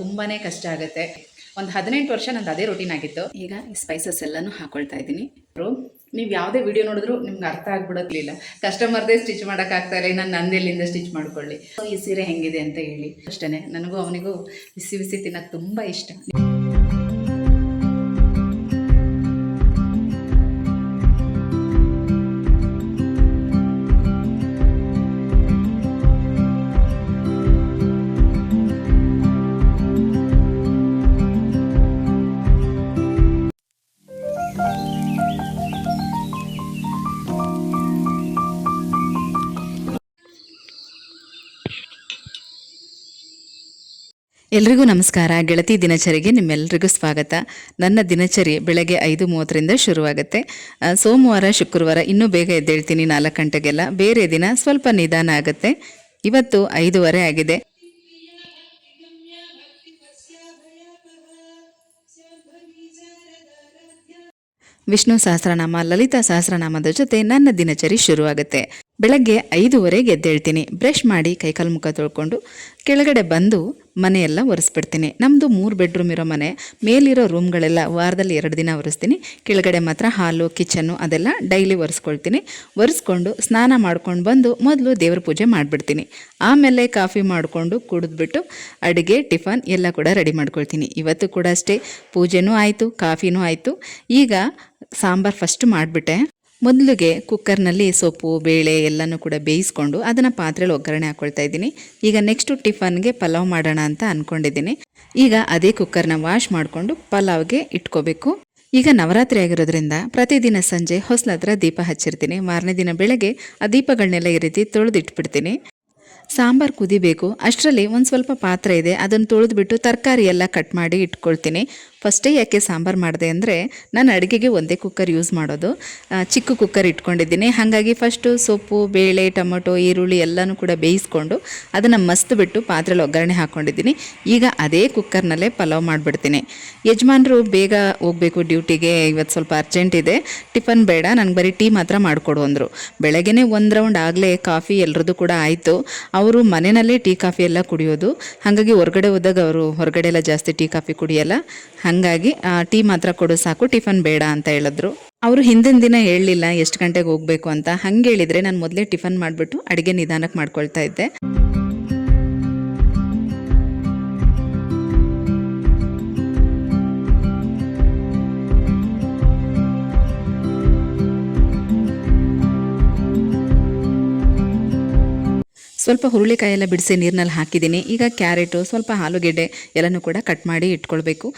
ತುಂಬಾ ಕಷ್ಟ ಆಗುತ್ತೆ. ಒಂದು ಹದಿನೆಂಟು ವರ್ಷ ನಂದು ಅದೇ ರೂಟೀನ್ ಆಗಿತ್ತು. ಈಗ ಈ ಸ್ಪೈಸಸ್ ಎಲ್ಲಾನು ಹಾಕೊಳ್ತಾ ಇದ್ದೀನಿ. ನೀವು ಯಾವುದೇ ವಿಡಿಯೋ ನೋಡಿದ್ರು ನಿಮ್ಗೆ ಅರ್ಥ ಆಗ್ಬಿಡೋದಿಲ್ಲ. ಕಸ್ಟಮರ್ದೇ ಸ್ಟಿಚ್ ಮಾಡೋಕ್ಕಾಗ್ತಾ ಇಲ್ಲ ನಾನು ನಂದೆಲ್ಲಿಂದ ಸ್ಟಿಚ್ ಮಾಡ್ಕೊಳ್ಳಿ. ಈ ಸೀರೆ ಹೆಂಗಿದೆ ಅಂತ ಹೇಳಿ. ಅಷ್ಟೇ ನನಗೂ ಅವನಿಗೂ ಬಿಸಿ ಬಿಸಿ ತಿನ್ನೋಕೆ ತುಂಬ ಇಷ್ಟ. ಎಲ್ರಿಗೂ ನಮಸ್ಕಾರ. ಗೆಳತಿ ದಿನಚರಿಗೆ ನಿಮ್ಮೆಲ್ಲರಿಗೂ ಸ್ವಾಗತ. ನನ್ನ ದಿನಚರಿ ಬೆಳಗ್ಗೆ ಐದು ಮೂವತ್ತರಿಂದ ಶುರುವಾಗುತ್ತೆ. ಸೋಮವಾರ, ಶುಕ್ರವಾರ ಇನ್ನೂ ಬೇಗ ಎದ್ದೇಳ್ತೀನಿ ನಾಲ್ಕು ಗಂಟೆಗೆಲ್ಲ. ಬೇರೆ ದಿನ ಸ್ವಲ್ಪ ನಿಧಾನ ಆಗುತ್ತೆ. ಇವತ್ತು ಐದೂವರೆ ಆಗಿದೆ. ವಿಷ್ಣು ಸಹಸ್ರನಾಮ, ಲಲಿತಾ ಸಹಸ್ರನಾಮದ ಜೊತೆ ನನ್ನ ದಿನಚರಿ ಶುರುವಾಗುತ್ತೆ. ಬೆಳಗ್ಗೆ ಐದೂವರೆಗೆ ಎದ್ದೇಳ್ತೀನಿ. ಬ್ರಷ್ ಮಾಡಿ ಕೈಕಾಲು ಮುಖ ತೊಳ್ಕೊಂಡು ಕೆಳಗಡೆ ಬಂದು ಮನೆಯೆಲ್ಲ ಒರೆಸ್ಬಿಡ್ತೀನಿ. ನಮ್ಮದು ಮೂರು ಬೆಡ್ರೂಮ್ ಇರೋ ಮನೆ. ಮೇಲಿರೋ ರೂಮ್ಗಳೆಲ್ಲ ವಾರದಲ್ಲಿ ಎರಡು ದಿನ ಒರೆಸ್ತೀನಿ. ಕೆಳಗಡೆ ಮಾತ್ರ ಹಾಲು ಕಿಚನ್ನು ಅದೆಲ್ಲ ಡೈಲಿ ಒರೆಸ್ಕೊಳ್ತೀನಿ. ಒರೆಸ್ಕೊಂಡು ಸ್ನಾನ ಮಾಡ್ಕೊಂಡು ಬಂದು ಮೊದಲು ದೇವ್ರ ಪೂಜೆ ಮಾಡಿಬಿಡ್ತೀನಿ. ಆಮೇಲೆ ಕಾಫಿ ಮಾಡಿಕೊಂಡು ಕುಡಿದ್ಬಿಟ್ಟು ಅಡುಗೆ, ಟಿಫನ್ ಎಲ್ಲ ಕೂಡ ರೆಡಿ ಮಾಡ್ಕೊಳ್ತೀನಿ. ಇವತ್ತು ಕೂಡ ಅಷ್ಟೇ. ಪೂಜೆನೂ ಆಯಿತು, ಕಾಫಿನೂ ಆಯಿತು. ಈಗ ಸಾಂಬಾರು ಫಸ್ಟ್ ಮಾಡಿಬಿಟ್ಟೆ. ಮೊದಲಿಗೆ ಕುಕ್ಕರ್ನಲ್ಲಿ ಸೊಪ್ಪು, ಬೇಳೆ ಎಲ್ಲನೂ ಕೂಡ ಬೇಯಿಸ್ಕೊಂಡು ಅದನ್ನು ಪಾತ್ರೆಯಲ್ಲಿ ಒಗ್ಗರಣೆ ಹಾಕ್ಕೊಳ್ತಾ ಇದ್ದೀನಿ. ಈಗ ನೆಕ್ಸ್ಟು ಟಿಫನ್ಗೆ ಪಲಾವ್ ಮಾಡೋಣ ಅಂತ ಅಂದ್ಕೊಂಡಿದ್ದೀನಿ ಈಗ ಅದೇ ಕುಕ್ಕರ್ನ ವಾಶ್ ಮಾಡಿಕೊಂಡು ಪಲಾವ್ಗೆ ಇಟ್ಕೋಬೇಕು. ಈಗ ನವರಾತ್ರಿ ಆಗಿರೋದ್ರಿಂದ ಪ್ರತಿದಿನ ಸಂಜೆ ಹೊಸಲಾದ್ರ ದೀಪ ಹಚ್ಚಿರ್ತೀನಿ. ಮಾರನೇ ದಿನ ಬೆಳಗ್ಗೆ ಆ ದೀಪಗಳನ್ನೆಲ್ಲ ಈ ರೀತಿ ತೊಳೆದಿಟ್ಬಿಡ್ತೀನಿ. ಸಾಂಬಾರು ಕುದಿಬೇಕು. ಅಷ್ಟರಲ್ಲಿ ಒಂದು ಸ್ವಲ್ಪ ಪಾತ್ರೆ ಇದೆ. ಅದನ್ನು ತೊಳೆದ್ಬಿಟ್ಟು ತರಕಾರಿ ಎಲ್ಲ ಕಟ್ ಮಾಡಿ ಇಟ್ಕೊಳ್ತೀನಿ. ಫಸ್ಟೇ ಯಾಕೆ ಸಾಂಬಾರು ಮಾಡಿದೆ ಅಂದರೆ ನಾನು ಅಡುಗೆಗೆ ಒಂದೇ ಕುಕ್ಕರ್ ಯೂಸ್ ಮಾಡೋದು. ಚಿಕ್ಕ ಕುಕ್ಕರ್ ಇಟ್ಕೊಂಡಿದ್ದೀನಿ. ಹಾಗಾಗಿ ಫಸ್ಟು ಸೊಪ್ಪು, ಬೇಳೆ, ಟೊಮೊಟೊ, ಈರುಳ್ಳಿ ಎಲ್ಲನೂ ಕೂಡ ಬೇಯಿಸ್ಕೊಂಡು ಅದನ್ನು ಮಸ್ತ್ ಬಿಟ್ಟು ಪಾತ್ರೆಲಿ ಒಗ್ಗರಣೆ ಹಾಕ್ಕೊಂಡಿದ್ದೀನಿ ಈಗ ಅದೇ ಕುಕ್ಕರ್ನಲ್ಲೇ ಪಲಾವ್ ಮಾಡಿಬಿಡ್ತೀನಿ. ಯಜಮಾನರು ಬೇಗ ಹೋಗಬೇಕು ಡ್ಯೂಟಿಗೆ, ಇವತ್ತು ಸ್ವಲ್ಪ ಅರ್ಜೆಂಟ್ ಇದೆ. ಟಿಫನ್ ಬೇಡ ನನಗೆ ಬರೀ ಟೀ ಮಾತ್ರ ಮಾಡಿಕೊಡು ಅಂದರು. ಬೆಳಗ್ಗೆ ಒಂದು ರೌಂಡ್ ಆಗಲೇ ಕಾಫಿ ಎಲ್ಲರದ್ದು ಕೂಡ ಆಯಿತು. ಅವರು ಮನೆಯಲ್ಲೇ ಟೀ ಕಾಫಿ ಎಲ್ಲ ಕುಡಿಯೋದು. ಹಾಗಾಗಿ ಹೊರಗಡೆ ಹೋದಾಗ ಅವರು, ಹೊರಗಡೆ ಎಲ್ಲ ಜಾಸ್ತಿ ಟೀ ಕಾಫಿ ಕುಡಿಯಲ್ಲ? ಹಾಗಾಗಿ ಟೀ ಮಾತ್ರ ಕೊಡು ಸಾಕು, ಟಿಫನ್ ಬೇಡ ಅಂತ ಹೇಳಿದ್ರು. ಅವರು ಹಿಂದಿನ ದಿನ ಹೇಳಲಿಲ್ಲ, ಎಷ್ಟು ಗಂಟೆಗೆ ಹೋಗಬೇಕು ಅಂತ. ಹಂಗೆ ಹೇಳಿದ್ರೆ ನಾನು ಮೊದಲೇ ಟಿಫನ್ ಮಾಡಿಬಿಟ್ಟು ಅಡುಗೆ ನಿಧಾನಕ್ಕೆ ಮಾಡ್ಕೊಳ್ತಾ ಇದ್ದೆ. ಸ್ವಲ್ಪ ಹುರುಳಿಕಾಯಿ ಎಲ್ಲ ಬಿಡಿಸಿ ನೀರಿನಲ್ಲಿ ಹಾಕಿದ್ದೀನಿ. ಈಗ ಕ್ಯಾರೆಟು, ಸ್ವಲ್ಪ ಆಲೂಗೆಡ್ಡೆ ಎಲ್ಲನೂ ಕೂಡ ಕಟ್ ಮಾಡಿ ಇಟ್ಕೊಳ್ಬೇಕು.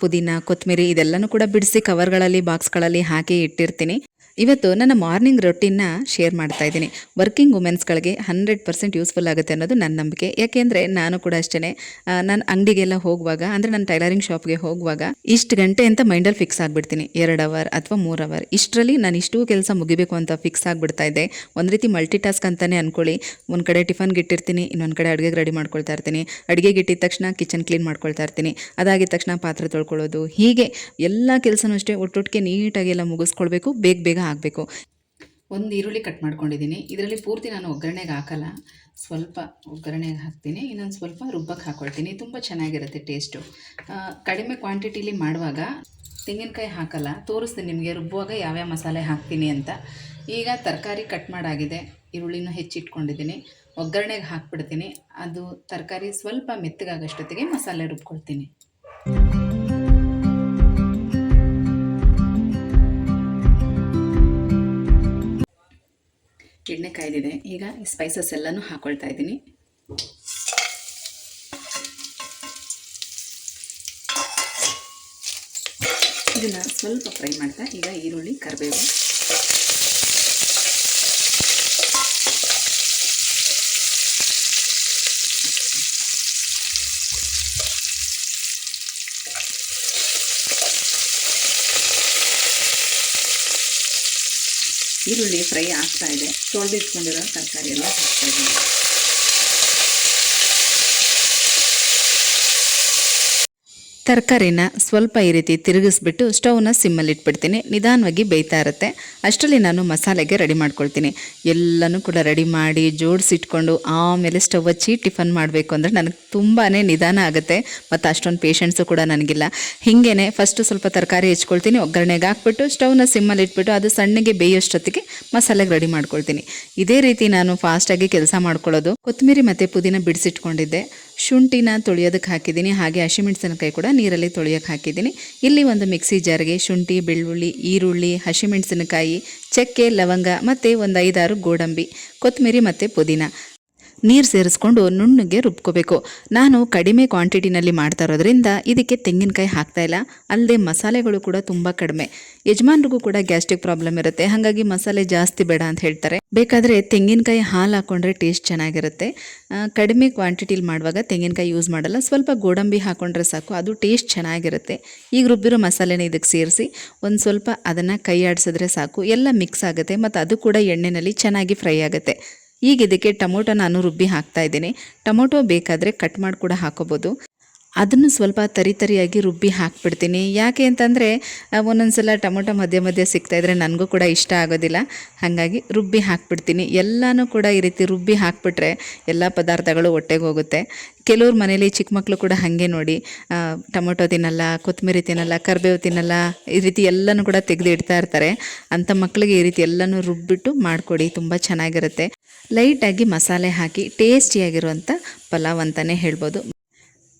ಪುದೀನ ಕೊತ್ತಂಬರಿ ಇದೆಲ್ಲನೂ ಕೂಡ ಬಿಡಿಸಿ ಕವರ್ಗಳಲ್ಲಿ ಬಾಕ್ಸ್ಗಳಲ್ಲಿ ಹಾಕಿ ಇಟ್ಟಿರ್ತೀನಿ. ಇವತ್ತು ನನ್ನ ಮಾರ್ನಿಂಗ್ ರೊಟೀನ್ನ ಶೇರ್ ಮಾಡ್ತಾ ಇದ್ದೀನಿ. ವರ್ಕಿಂಗ್ ವುಮೆನ್ಸ್ಗಳಿಗೆ ಹಂಡ್ರೆಡ್ ಪರ್ಸೆಂಟ್ ಯೂಸ್ಫುಲ್ ಆಗುತ್ತೆ ಅನ್ನೋದು ನನ್ನ ನಂಬಿಕೆ. ಯಾಕೆಂದರೆ ನಾನು ಕೂಡ ಅಷ್ಟೇ ನಾನು ಅಂಗಡಿಗೆಲ್ಲ ಹೋಗುವಾಗ, ಅಂದರೆ ನನ್ನ ಟೈಲರಿಂಗ್ ಶಾಪ್ಗೆ ಹೋಗುವಾಗ ಇಷ್ಟು ಗಂಟೆ ಅಂತ ಮೈಂಡಲ್ಲಿ ಫಿಕ್ಸ್ ಆಗಿಬಿಡ್ತೀನಿ. ಎರಡು ಅವರ್ ಅಥವಾ ಮೂರು ಅವರ್ ಇಷ್ಟರಲ್ಲಿ ನಾನು ಇಷ್ಟು ಕೆಲಸ ಮುಗಿಬೇಕು ಅಂತ ಫಿಕ್ಸ್ ಆಗಿಬಿಡ್ತಾ ಇದ್ದೆ. ಒಂದು ರೀತಿ ಮಲ್ಟಿ ಟಾಸ್ಕ್ ಅಂತಲೇ ಅಂದ್ಕೊಳ್ಳಿ ಒಂದು ಕಡೆ ಟಿಫನ್ಗೆ ಇಟ್ಟಿರ್ತೀನಿ ಇನ್ನೊಂದು ಕಡೆ ಅಡುಗೆಗೆ ರೆಡಿ ಮಾಡ್ಕೊಳ್ತಾ ಇರ್ತೀನಿ. ಅಡುಗೆಗೆ ಇಟ್ಟಿದ ತಕ್ಷಣ ಕಿಚನ್ ಕ್ಲೀನ್ ಮಾಡ್ಕೊಳ್ತಾ ಇರ್ತೀನಿ. ಅದಾಗಿದ ತಕ್ಷಣ ಪಾತ್ರೆ ತೊಳ್ಕೊಳ್ಳೋದು, ಹೀಗೆ ಎಲ್ಲ ಕೆಲಸನೂ ಅಷ್ಟೇ ಒಟ್ಟೊಟ್ಟಿಗೆ ನೀಟಾಗಿ ಎಲ್ಲ ಮುಗಿಸ್ಕೊಳ್ಬೇಕು. ಬೇಗ ಬೇಗ ಆಗಬೇಕು. ಒಂದು ಈರುಳ್ಳಿ ಕಟ್ ಮಾಡ್ಕೊಂಡಿದ್ದೀನಿ ಇದರಲ್ಲಿ ಪೂರ್ತಿ ನಾನು ಒಗ್ಗರಣೆಗೆ ಹಾಕಲ್ಲ. ಸ್ವಲ್ಪ ಒಗ್ಗರಣೆಗೆ ಹಾಕ್ತೀನಿ. ಇನ್ನೊಂದು ಸ್ವಲ್ಪ ರುಬ್ಬಕ್ಕೆ ಹಾಕ್ಕೊಳ್ತೀನಿ ತುಂಬ ಚೆನ್ನಾಗಿರುತ್ತೆ ಟೇಸ್ಟು ಕಡಿಮೆ ಕ್ವಾಂಟಿಟಿಲಿ ಮಾಡುವಾಗ ತೆಂಗಿನಕಾಯಿ ಹಾಕಲ್ಲ. ತೋರಿಸ್ತೀನಿ ನಿಮಗೆ. ರುಬ್ಬುವಾಗ ಯಾವ್ಯಾವ ಮಸಾಲೆ ಹಾಕ್ತೀನಿ ಅಂತ. ಈಗ ತರಕಾರಿ ಕಟ್ ಮಾಡಾಗಿದೆ. ಈರುಳ್ಳಿನೂ ಹೆಚ್ಚಿಟ್ಕೊಂಡಿದ್ದೀನಿ ಒಗ್ಗರಣೆಗೆ ಹಾಕ್ಬಿಡ್ತೀನಿ. ಅದು ತರಕಾರಿ ಸ್ವಲ್ಪ ಮೆತ್ತಗಾಗಷ್ಟೊತ್ತಿಗೆ ಮಸಾಲೆ ರುಬ್ಕೊಳ್ತೀನಿ. ಎಣ್ಣೆ ಕಾಯ್ದಿದೆ ಈಗ ಸ್ಪೈಸಸ್ ಎಲ್ಲನೂ ಹಾಕೊಳ್ತಾ ಇದ್ದೀನಿ. ಇದನ್ನು ಸ್ವಲ್ಪ ಫ್ರೈ ಮಾಡ್ತಾ ಈಗ ಈರುಳ್ಳಿ ಕರಿಬೇವು. ಈರುಳ್ಳಿ ಫ್ರೈ ಆಗ್ತಾ ಇದೆ. ತೊಳೆದಿಟ್ಕೊಂಡಿರೋ ತರಕಾರಿ ಎಲ್ಲ ಹಾಕ್ತಾ ಇದ್ದೀನಿ. ತರಕಾರಿನ ಸ್ವಲ್ಪ ಈ ರೀತಿ ತಿರುಗಿಸ್ಬಿಟ್ಟು ಸ್ಟವ್ನ ಸಿಮ್ಮಲ್ಲಿ ಇಟ್ಬಿಡ್ತೀನಿ ನಿಧಾನವಾಗಿ ಬೇಯ್ತಾ ಇರುತ್ತೆ. ಅಷ್ಟರಲ್ಲಿ ನಾನು ಮಸಾಲೆಗೆ ರೆಡಿ ಮಾಡ್ಕೊಳ್ತೀನಿ. ಎಲ್ಲನೂ ಕೂಡ ರೆಡಿ ಮಾಡಿ ಜೋಡಿಸಿಟ್ಕೊಂಡು ಆಮೇಲೆ ಸ್ಟವ್ ಹಚ್ಚಿ ಟಿಫನ್ ಮಾಡಬೇಕು ಅಂದರೆ ನನಗೆ ತುಂಬಾ ನಿಧಾನ ಆಗುತ್ತೆ. ಮತ್ತು ಅಷ್ಟೊಂದು ಪೇಷನ್ಸು ಕೂಡ ನನಗಿಲ್ಲ. ಹಿಂಗೇನೆ ಫಸ್ಟು ಸ್ವಲ್ಪ ತರಕಾರಿ ಹೆಚ್ಕೊಳ್ತೀನಿ. ಒಗ್ಗರಣೆಗೆ ಹಾಕ್ಬಿಟ್ಟು ಸ್ಟೌವ್ನ ಸಿಮ್ಮಲ್ಲಿ ಇಟ್ಬಿಟ್ಟು ಅದು ಸಣ್ಣಗೆ ಬೇಯೋಷ್ಟೊತ್ತಿಗೆ ಮಸಾಲೆಗೆ ರೆಡಿ ಮಾಡ್ಕೊಳ್ತೀನಿ. ಇದೇ ರೀತಿ ನಾನು ಫಾಸ್ಟಾಗಿ ಕೆಲಸ ಮಾಡ್ಕೊಳ್ಳೋದು. ಕೊತ್ತಂಬರಿ ಮತ್ತು ಪುದೀನ ಬಿಡಿಸಿಟ್ಕೊಂಡಿದ್ದೆ. ಶುಂಠಿನ ತೊಳೆಯೋದಕ್ಕೆ ಹಾಕಿದ್ದೀನಿ. ಹಾಗೆ ಹಸಿಮೆಣಸಿನಕಾಯಿ ಕೂಡ ನೀರಲ್ಲಿ ತೊಳೆಯೋಕೆ ಹಾಕಿದ್ದೀನಿ. ಇಲ್ಲಿ ಒಂದು ಮಿಕ್ಸಿ ಜಾರ್ಗೆ ಶುಂಠಿ, ಬೆಳ್ಳುಳ್ಳಿ, ಈರುಳ್ಳಿ ಹಸಿಮೆಣಸಿನಕಾಯಿ ಚಕ್ಕೆ, ಲವಂಗ ಮತ್ತು ಒಂದು ಐದಾರು ಗೋಡಂಬಿ, ಕೊತ್ತಂಬರಿ ಮತ್ತು ಪುದೀನ. ನೀರು ಸೇರಿಸ್ಕೊಂಡು ನುಣ್ಣಗೆ ರುಬ್ಕೋಬೇಕು. ನಾನು ಕಡಿಮೆ ಕ್ವಾಂಟಿಟಿನಲ್ಲಿ ಮಾಡ್ತಾ ಇರೋದ್ರಿಂದ ಇದಕ್ಕೆ ತೆಂಗಿನಕಾಯಿ ಹಾಕ್ತಾ ಇಲ್ಲ. ಅಲ್ಲದೆ ಮಸಾಲೆಗಳು ಕೂಡ ತುಂಬ ಕಡಿಮೆ. ಯಜಮಾನ್ರಿಗೂ ಕೂಡ ಗ್ಯಾಸ್ಟ್ರಿಕ್ ಪ್ರಾಬ್ಲಮ್ ಇರುತ್ತೆ. ಹಾಗಾಗಿ ಮಸಾಲೆ ಜಾಸ್ತಿ ಬೇಡ ಅಂತ ಹೇಳ್ತಾರೆ. ಬೇಕಾದರೆ ತೆಂಗಿನಕಾಯಿ ಹಾಲು ಹಾಕ್ಕೊಂಡ್ರೆ ಟೇಸ್ಟ್ ಚೆನ್ನಾಗಿರುತ್ತೆ. ಕಡಿಮೆ ಕ್ವಾಂಟಿಟಿಲಿ ಮಾಡುವಾಗ ತೆಂಗಿನಕಾಯಿ ಯೂಸ್ ಮಾಡಲ್ಲ. ಸ್ವಲ್ಪ ಗೋಡಂಬಿ ಹಾಕ್ಕೊಂಡ್ರೆ ಸಾಕು. ಅದು ಟೇಸ್ಟ್ ಚೆನ್ನಾಗಿರುತ್ತೆ. ಈಗ ರುಬ್ಬಿರೋ ಮಸಾಲೆನ ಇದಕ್ಕೆ ಸೇರಿಸಿ ಒಂದು ಸ್ವಲ್ಪ ಅದನ್ನು ಕೈ ಆಡಿಸಿದ್ರೆ ಸಾಕು. ಎಲ್ಲ ಮಿಕ್ಸ್ ಆಗುತ್ತೆ. ಮತ್ತು ಅದು ಕೂಡ ಎಣ್ಣೆಯಲ್ಲಿ ಚೆನ್ನಾಗಿ ಫ್ರೈ ಆಗುತ್ತೆ. ಈಗ ಇದಕ್ಕೆ ಟೊಮೊಟೊ ನಾನು ರುಬ್ಬಿ ಹಾಕ್ತಾ ಇದ್ದೀನಿ. ಟೊಮೊಟೊ ಬೇಕಾದರೆ ಕಟ್ ಮಾಡಿ ಕೂಡ ಹಾಕೋಬೋದು. ಅದನ್ನು ಸ್ವಲ್ಪ ತರಿ ತರಿಯಾಗಿ ರುಬ್ಬಿ ಹಾಕ್ಬಿಡ್ತೀನಿ. ಯಾಕೆ ಅಂತಂದರೆ ಒಂದೊಂದು ಸಲ ಟೊಮೊಟೊ ಮಧ್ಯೆ ಮಧ್ಯೆ ಸಿಗ್ತಾಯಿದ್ರೆ ನನಗೂ ಕೂಡ ಇಷ್ಟ ಆಗೋದಿಲ್ಲ. ಹಾಗಾಗಿ ರುಬ್ಬಿ ಹಾಕ್ಬಿಡ್ತೀನಿ. ಎಲ್ಲನೂ ಕೂಡ ಈ ರೀತಿ ರುಬ್ಬಿ ಹಾಕ್ಬಿಟ್ರೆ ಎಲ್ಲ ಪದಾರ್ಥಗಳು ಹೊಟ್ಟೆಗೆ ಹೋಗುತ್ತೆ. ಕೆಲವ್ರ ಮನೇಲಿ ಚಿಕ್ಕ ಮಕ್ಕಳು ಕೂಡ ಹಾಗೆ ನೋಡಿ ಟೊಮೊಟೊ ತಿನ್ನಲ್ಲ ಕೊತ್ತಂಬರಿ ತಿನ್ನಲ್ಲ, ಕರ್ಬೇವು ತಿನ್ನಲ್ಲ, ಈ ರೀತಿ ಎಲ್ಲನೂ ಕೂಡ ತೆಗೆದು ಇಡ್ತಾ ಇರ್ತಾರೆ. ಅಂಥ ಮಕ್ಕಳಿಗೆ ಈ ರೀತಿ ಎಲ್ಲನೂ ರುಬ್ಬಿಟ್ಟು ಮಾಡಿಕೊಡಿ, ತುಂಬ ಚೆನ್ನಾಗಿರುತ್ತೆ. ಲೈಟಾಗಿ ಮಸಾಲೆ ಹಾಕಿ, ಟೇಸ್ಟಿಯಾಗಿರುವಂಥ ಪಲಾವ್ ಅಂತಲೇ ಹೇಳ್ಬೋದು.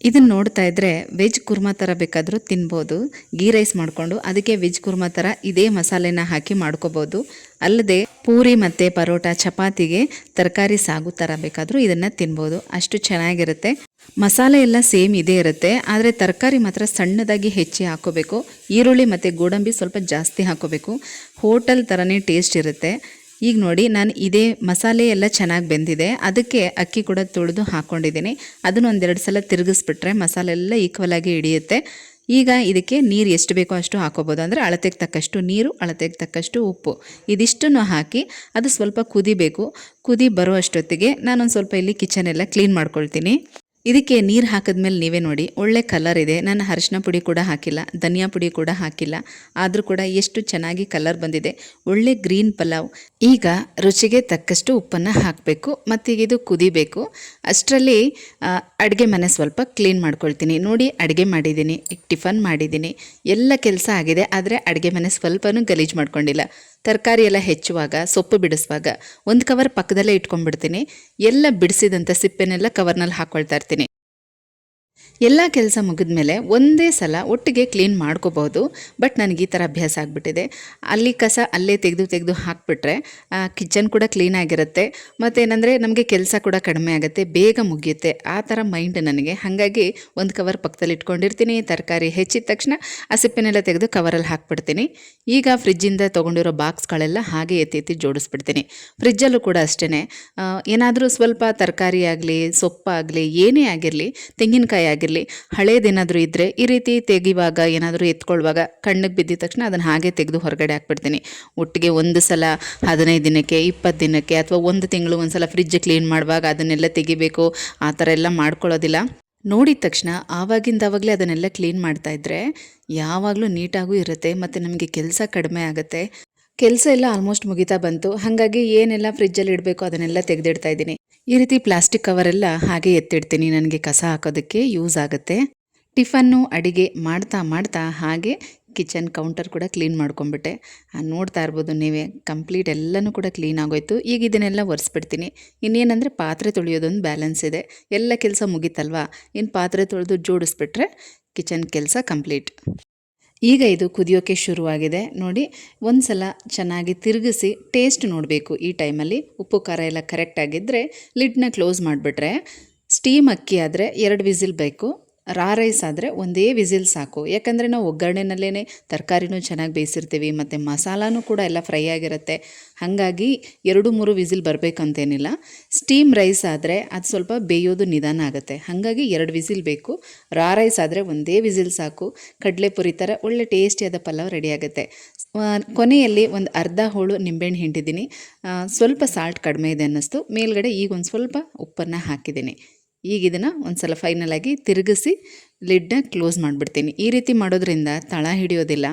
ಇದನ್ನು ನೋಡ್ತಾ ಇದ್ದರೆ ವೆಜ್ ಕುರ್ಮಾ ಥರ ಬೇಕಾದರೂ ತಿನ್ಬೋದು. ಗೀ ರೈಸ್ ಮಾಡಿಕೊಂಡು ಅದಕ್ಕೆ ವೆಜ್ ಕುರ್ಮಾ ಥರ ಇದೇ ಮಸಾಲೆನ ಹಾಕಿ ಮಾಡ್ಕೋಬೋದು. ಅಲ್ಲದೆ ಪೂರಿ ಮತ್ತು ಪರೋಟ ಚಪಾತಿಗೆ ತರಕಾರಿ ಸಾಗು ಥರ ಬೇಕಾದರೂ ಇದನ್ನು ತಿನ್ಬೋದು. ಅಷ್ಟು ಚೆನ್ನಾಗಿರುತ್ತೆ. ಮಸಾಲೆ ಎಲ್ಲ ಸೇಮ್ ಇದೇ ಇರುತ್ತೆ. ಆದರೆ ತರಕಾರಿ ಮಾತ್ರ ಸಣ್ಣದಾಗಿ ಹೆಚ್ಚಿ ಹಾಕೋಬೇಕು. ಈರುಳ್ಳಿ ಮತ್ತು ಗೋಡಂಬಿ ಸ್ವಲ್ಪ ಜಾಸ್ತಿ ಹಾಕೋಬೇಕು. ಹೋಟೆಲ್ ಥರನೇ ಟೇಸ್ಟ್ ಇರುತ್ತೆ. ಈಗ ನೋಡಿ, ನಾನು ಇದೇ ಮಸಾಲೆ ಎಲ್ಲ ಚೆನ್ನಾಗಿ ಬೆಂದಿದೆ. ಅದಕ್ಕೆ ಅಕ್ಕಿ ಕೂಡ ತುಳಿದು ಹಾಕ್ಕೊಂಡಿದ್ದೀನಿ ಅದನ್ನು ಒಂದೆರಡು ಸಲ ತಿರುಗಿಸ್ಬಿಟ್ರೆ ಮಸಾಲೆ ಎಲ್ಲ ಈಕ್ವಲ್ ಆಗಿ ಹಿಡಿಯುತ್ತೆ. ಈಗ ಇದಕ್ಕೆ ನೀರು ಎಷ್ಟು ಬೇಕೋ ಅಷ್ಟು ಹಾಕೋಬೋದು. ಅಂದರೆ ಅಳತೆಗೆ ತಕ್ಕಷ್ಟು ನೀರು, ಅಳತೆಗೆ ತಕ್ಕಷ್ಟು ಉಪ್ಪು. ಇದಿಷ್ಟನ್ನು ಹಾಕಿ ಅದು ಸ್ವಲ್ಪ ಕುದಿಬೇಕು. ಕುದಿ ಬರೋ ಅಷ್ಟೊತ್ತಿಗೆ ನಾನೊಂದು ಸ್ವಲ್ಪ ಇಲ್ಲಿ ಕಿಚನ್ ಎಲ್ಲ ಕ್ಲೀನ್ ಮಾಡ್ಕೊಳ್ತೀನಿ. ಇದಕ್ಕೆ ನೀರು ಹಾಕಿದ್ಮೇಲೆ ನೀವೇ ನೋಡಿ. ಒಳ್ಳೆ ಕಲರ್ ಇದೆ. ನಾನು ಅರಿಶಿನ ಪುಡಿ ಕೂಡ ಹಾಕಿಲ್ಲ. ಧನಿಯಾ ಪುಡಿ ಕೂಡ ಹಾಕಿಲ್ಲ. ಆದರೂ ಕೂಡ ಎಷ್ಟು ಚೆನ್ನಾಗಿ ಕಲರ್ ಬಂದಿದೆ. ಒಳ್ಳೆ ಗ್ರೀನ್ ಪಲಾವ್. ಈಗ ರುಚಿಗೆ ತಕ್ಕಷ್ಟು ಉಪ್ಪನ್ನು ಹಾಕಬೇಕು. ಮತ್ತೀಗ ಇದು ಕುದಿಬೇಕು. ಅಷ್ಟರಲ್ಲಿ ಅಡುಗೆ ಮನೆ ಸ್ವಲ್ಪ ಕ್ಲೀನ್ ಮಾಡ್ಕೊಳ್ತೀನಿ. ನೋಡಿ, ಅಡುಗೆ ಮಾಡಿದ್ದೀನಿ. ಟಿಫನ್ ಮಾಡಿದ್ದೀನಿ. ಎಲ್ಲ ಕೆಲಸ ಆಗಿದೆ. ಆದರೆ ಅಡುಗೆ ಮನೆ ಸ್ವಲ್ಪನೂ ಗಲೀಜು ಮಾಡ್ಕೊಂಡಿಲ್ಲ. ತರಕಾರಿ ಎಲ್ಲ ಹೆಚ್ಚುವಾಗ, ಸೊಪ್ಪು ಬಿಡಿಸುವಾಗ, ಒಂದು ಕವರ್ ಪಕ್ಕದಲ್ಲೇ ಇಟ್ಕೊಂಡ್ಬಿಡ್ತೀನಿ. ಎಲ್ಲ ಬಿಡಿಸಿದಂಥ ಸಿಪ್ಪೆನೆಲ್ಲ ಕವರ್ನಲ್ಲಿ ಹಾಕ್ಕೊಳ್ತಾ ಇರ್ತೀನಿ. ಎಲ್ಲ ಕೆಲಸ ಮುಗಿದ್ಮೇಲೆ ಒಂದೇ ಸಲ ಒಟ್ಟಿಗೆ ಕ್ಲೀನ್ ಮಾಡ್ಕೋಬಹುದು. ಬಟ್ ನನಗೆ ಈ ಥರ ಅಭ್ಯಾಸ ಆಗಿಬಿಟ್ಟಿದೆ. ಅಲ್ಲಿ ಕಸ ಅಲ್ಲೇ ತೆಗೆದು ತೆಗೆದು ಹಾಕ್ಬಿಟ್ರೆ ಕಿಚನ್ ಕೂಡ ಕ್ಲೀನ್ ಆಗಿರುತ್ತೆ. ಮತ್ತೇನೆಂದರೆ ನಮಗೆ ಕೆಲಸ ಕೂಡ ಕಡಿಮೆ ಆಗುತ್ತೆ, ಬೇಗ ಮುಗಿಯುತ್ತೆ. ಆ ಥರ ಮೈಂಡ್ ನನಗೆ. ಹಾಗಾಗಿ ಒಂದು ಕವರ್ ಪಕ್ಕದಲ್ಲಿ ಇಟ್ಕೊಂಡಿರ್ತೀನಿ, ತರಕಾರಿ ಹೆಚ್ಚಿದ ತಕ್ಷಣ ಆ ಸಿಪ್ಪಿನೆಲ್ಲ ತೆಗೆದು ಕವರಲ್ಲಿ ಹಾಕ್ಬಿಡ್ತೀನಿ. ಈಗ ಫ್ರಿಜ್ಜಿಂದ ತೊಗೊಂಡಿರೋ ಬಾಕ್ಸ್ಗಳೆಲ್ಲ ಹಾಗೆ ಎತ್ತಿ ಎತ್ತಿ ಜೋಡಿಸ್ಬಿಡ್ತೀನಿ. ಫ್ರಿಜ್ಜಲ್ಲೂ ಕೂಡ ಅಷ್ಟೇ ಏನಾದರೂ ಸ್ವಲ್ಪ ತರಕಾರಿ ಆಗಲಿ, ಸೊಪ್ಪಾಗಲಿ, ಏನೇ ಆಗಿರಲಿ, ತೆಂಗಿನಕಾಯಿ ಆಗಿರಲಿ ಹಳೇದೇನಾದರೂ ಇದ್ದರೆ ಈ ರೀತಿ ತೆಗಿವಾಗ ಏನಾದರೂ ಎತ್ಕೊಳ್ಳುವಾಗ ಕಣ್ಣಿಗೆ ಬಿದ್ದಿದ ತಕ್ಷಣ ಅದನ್ನು ಹಾಗೆ ತೆಗೆದು ಹೊರಗಡೆ ಹಾಕ್ಬಿಡ್ತೀನಿ. ಒಟ್ಟಿಗೆ ಒಂದು ಸಲ ಹದಿನೈದು ದಿನಕ್ಕೆ, ಇಪ್ಪತ್ತು ದಿನಕ್ಕೆ ಅಥವಾ ಒಂದು ತಿಂಗಳು ಒಂದು ಸಲ ಫ್ರಿಜ್ ಕ್ಲೀನ್ ಮಾಡುವಾಗ ಅದನ್ನೆಲ್ಲ ತೆಗಿಬೇಕು. ಆ ಥರ ಎಲ್ಲ ಮಾಡ್ಕೊಳ್ಳೋದಿಲ್ಲ. ನೋಡಿದ ತಕ್ಷಣ ಆವಾಗಿಂದ ಆವಾಗಲೇ ಅದನ್ನೆಲ್ಲ ಕ್ಲೀನ್ ಮಾಡ್ತಾ ಇದ್ದರೆ ಯಾವಾಗಲೂ ನೀಟಾಗೂ ಇರುತ್ತೆ ಮತ್ತು ನಮಗೆ ಕೆಲಸ ಕಡಿಮೆ ಆಗುತ್ತೆ. ಕೆಲಸ ಎಲ್ಲ ಆಲ್ಮೋಸ್ಟ್ ಮುಗಿತಾ ಬಂತು. ಹಾಗಾಗಿ ಏನೆಲ್ಲ ಫ್ರಿಜ್ಜಲ್ಲಿ ಇಡಬೇಕು ಅದನ್ನೆಲ್ಲ ತೆಗೆದಿಡ್ತಾ ಇದ್ದೀನಿ. ಈ ರೀತಿ ಪ್ಲಾಸ್ಟಿಕ್ ಕವರೆಲ್ಲ ಹಾಗೆ ಎತ್ತಿಡ್ತೀನಿ. ನನಗೆ ಕಸ ಹಾಕೋದಕ್ಕೆ ಯೂಸ್ ಆಗುತ್ತೆ. ಟಿಫನ್ನು ಅಡಿಗೆ ಮಾಡ್ತಾ ಮಾಡ್ತಾ ಹಾಗೆ ಕಿಚನ್ ಕೌಂಟರ್ ಕೂಡ ಕ್ಲೀನ್ ಮಾಡ್ಕೊಂಬಿಟ್ಟೆ ನೋಡ್ತಾ ಇರ್ಬೋದು ನೀವೇ ಕಂಪ್ಲೀಟ್ ಎಲ್ಲನೂ ಕೂಡ ಕ್ಲೀನ್ ಆಗೋಯ್ತು. ಈಗ ಇದನ್ನೆಲ್ಲ ಒರೆಸ್ಬಿಡ್ತೀನಿ. ಇನ್ನೇನಂದರೆ ಪಾತ್ರೆ ತೊಳೆಯೋದೊಂದು ಬ್ಯಾಲೆನ್ಸ್ ಇದೆ. ಎಲ್ಲ ಕೆಲಸ ಮುಗೀತಲ್ವಾ? ಇನ್ನು ಪಾತ್ರೆ ತೊಳೆದು ಜೋಡಿಸ್ಬಿಟ್ರೆ ಕಿಚನ್ ಕೆಲಸ ಕಂಪ್ಲೀಟ್ ಈಗ ಇದು ಕುದಿಯೋಕ್ಕೆ ಶುರುವಾಗಿದೆ. ನೋಡಿ ಒಂದು ಸಲ ಚೆನ್ನಾಗಿ ತಿರುಗಿಸಿ ಟೇಸ್ಟ್ ನೋಡಬೇಕು ಈ ಟೈಮಲ್ಲಿ. ಉಪ್ಪು, ಖಾರ ಎಲ್ಲ ಕರೆಕ್ಟಾಗಿದ್ದರೆ ಲಿಡ್ನ ಕ್ಲೋಸ್ ಮಾಡಿಬಿಟ್ರೆ ಸ್ಟೀಮ್ ಅಕ್ಕಿ ಆದರೆ ಎರಡು ವಿಸಿಲ್ ಬೇಕು. ರಾ ರೈಸ್ ಆದರೆ ಒಂದೇ ವಿಸಿಲ್ ಸಾಕು. ಯಾಕಂದರೆ ನಾವು ಒಗ್ಗರಣೆನಲ್ಲೇ ತರಕಾರಿನೂ ಚೆನ್ನಾಗಿ ಬೇಯಿಸಿರ್ತೀವಿ, ಮತ್ತು ಮಸಾಲಾನೂ ಕೂಡ ಎಲ್ಲ ಫ್ರೈ ಆಗಿರುತ್ತೆ. ಹಾಗಾಗಿ ಎರಡು ಮೂರು ವಿಸಿಲ್ ಬರಬೇಕಂತೇನಿಲ್ಲ. ಸ್ಟೀಮ್ ರೈಸ್ ಆದರೆ ಅದು ಸ್ವಲ್ಪ ಬೇಯೋದು ನಿಧಾನ ಆಗುತ್ತೆ. ಹಾಗಾಗಿ ಎರಡು ವಿಸಿಲ್ ಬೇಕು. ರಾ ರೈಸ್ ಆದರೆ ಒಂದೇ ವಿಸಿಲ್ ಸಾಕು. ಕಡಲೆಪುರಿ ಥರ ಒಳ್ಳೆ ಟೇಸ್ಟಿಯಾದ ಪಲಾವ್ ರೆಡಿ ಆಗುತ್ತೆ. ಕೊನೆಯಲ್ಲಿ ಒಂದು ಅರ್ಧ ಹೋಳು ನಿಂಬೆಹಣ್ಣು ಹಿಂಡಿದ್ದೀನಿ. ಸ್ವಲ್ಪ ಸಾಲ್ಟ್ ಕಡಿಮೆ ಇದೆ ಅನ್ನಿಸ್ತು. ಮೇಲ್ಗಡೆ ಈಗ ಒಂದು ಸ್ವಲ್ಪ ಉಪ್ಪನ್ನು ಹಾಕಿದ್ದೀನಿ. ಈಗ ಇದನ್ನು ಒಂದು ಸಲ ಫೈನಲಾಗಿ ತಿರುಗಿಸಿ ಲಿಡ್ನ ಕ್ಲೋಸ್ ಮಾಡಿಬಿಡ್ತೀನಿ. ಈ ರೀತಿ ಮಾಡೋದ್ರಿಂದ ತಳ ಹಿಡಿಯೋದಿಲ್ಲ.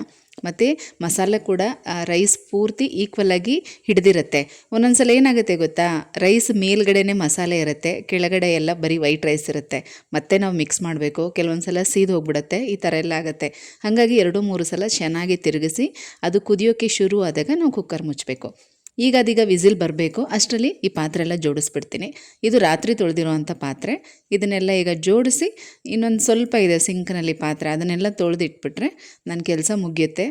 ಮತ್ತು ಮಸಾಲೆ ಕೂಡ ರೈಸ್ ಪೂರ್ತಿ ಈಕ್ವಲ್ ಆಗಿ ಹಿಡಿದಿರುತ್ತೆ. ಒಂದೊಂದು ಸಲ ಏನಾಗುತ್ತೆ ಗೊತ್ತಾ? ರೈಸ್ ಮೇಲ್ಗಡೆನೇ ಮಸಾಲೆ ಇರುತ್ತೆ, ಕೆಳಗಡೆ ಎಲ್ಲ ಬರೀ ವೈಟ್ ರೈಸ್ ಇರುತ್ತೆ. ಮತ್ತೆ ನಾವು ಮಿಕ್ಸ್ ಮಾಡಬೇಕು ಕೆಲವೊಂದು ಸಲ ಸೀದು ಹೋಗ್ಬಿಡುತ್ತೆ, ಈ ಥರ ಎಲ್ಲ ಆಗುತ್ತೆ. ಹಾಗಾಗಿ ಎರಡು ಮೂರು ಸಲ ಚೆನ್ನಾಗಿ ತಿರುಗಿಸಿ, ಅದು ಕುದಿಯೋಕ್ಕೆ ಶುರು ಆದಾಗ ನಾವು ಕುಕ್ಕರ್ ಮುಚ್ಚಬೇಕು ಈಗ ಅದೀಗ ವಿಸಿಲ್ ಬರಬೇಕು, ಅಷ್ಟರಲ್ಲಿ ಈ ಪಾತ್ರೆ ಎಲ್ಲ ಜೋಡಿಸ್ಬಿಡ್ತೀನಿ. ಇದು ರಾತ್ರಿ ತೊಳೆದಿರೋವಂಥ ಪಾತ್ರೆ. ಇದನ್ನೆಲ್ಲ ಈಗ ಜೋಡಿಸಿ, ಇನ್ನೊಂದು ಸ್ವಲ್ಪ ಇದೆ ಸಿಂಕ್ನಲ್ಲಿ ಪಾತ್ರೆ, ಅದನ್ನೆಲ್ಲ ತೊಳೆದಿಟ್ಬಿಟ್ರೆ ನನ್ನ ಕೆಲಸ ಮುಗಿಯುತ್ತೆ.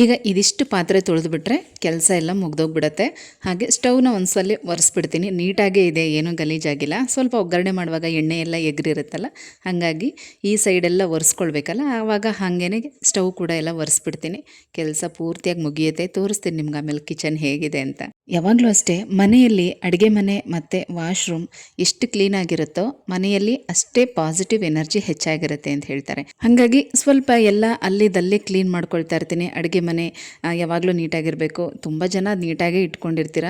ಈಗ ಇದಿಷ್ಟು ಪಾತ್ರೆ ತೊಳೆದುಬಿಟ್ರೆ ಕೆಲಸ ಎಲ್ಲ ಮುಗ್ದೋಗ್ಬಿಡತ್ತೆ. ಹಾಗೆ ಸ್ಟವ್ನ ಒಂದ್ಸಲ ಒರೆಸ್ಬಿಡ್ತೀನಿ. ನೀಟಾಗೇ ಇದೆ, ಏನೂ ಗಲೀಜಾಗಿಲ್ಲ. ಸ್ವಲ್ಪ ಒಗ್ಗರಣೆ ಮಾಡುವಾಗ ಎಣ್ಣೆ ಎಲ್ಲ ಎಗ್ರಿರುತ್ತಲ್ಲ, ಹಾಗಾಗಿ ಈ ಸೈಡೆಲ್ಲ ಒರೆಸ್ಕೊಳ್ಬೇಕಲ್ಲ. ಆವಾಗ ಹಾಗೇನೆ ಸ್ಟವ್ ಕೂಡ ಎಲ್ಲ ಒರೆಸ್ಬಿಡ್ತೀನಿ. ಕೆಲಸ ಪೂರ್ತಿಯಾಗಿ ಮುಗಿಯುತ್ತೆ. ತೋರಿಸ್ತೀನಿ ನಿಮ್ಗೆ ಆಮೇಲೆ ಕಿಚನ್ ಹೇಗಿದೆ ಅಂತ. ಯಾವಾಗಲೂ ಅಷ್ಟೇ ಮನೆಯಲ್ಲಿ ಅಡುಗೆ ಮನೆ ಮತ್ತು ವಾಶ್ರೂಮ್ ಎಷ್ಟು ಕ್ಲೀನಾಗಿರುತ್ತೋ ಮನೆಯಲ್ಲಿ ಅಷ್ಟೇ ಪಾಸಿಟಿವ್ ಎನರ್ಜಿ ಹೆಚ್ಚಾಗಿರುತ್ತೆ ಅಂತ ಹೇಳ್ತಾರೆ. ಹಾಗಾಗಿ ಸ್ವಲ್ಪ ಎಲ್ಲ ಅಲ್ಲಿದಲ್ಲೇ ಕ್ಲೀನ್ ಮಾಡ್ಕೊಳ್ತಾ ಇರ್ತೀನಿ. ಅಡುಗೆ ಮನೆ ಯಾವಾಗಲೂ ನೀಟಾಗಿರಬೇಕು. ತುಂಬ ಜನ ನೀಟಾಗೇ ಇಟ್ಕೊಂಡಿರ್ತೀರ?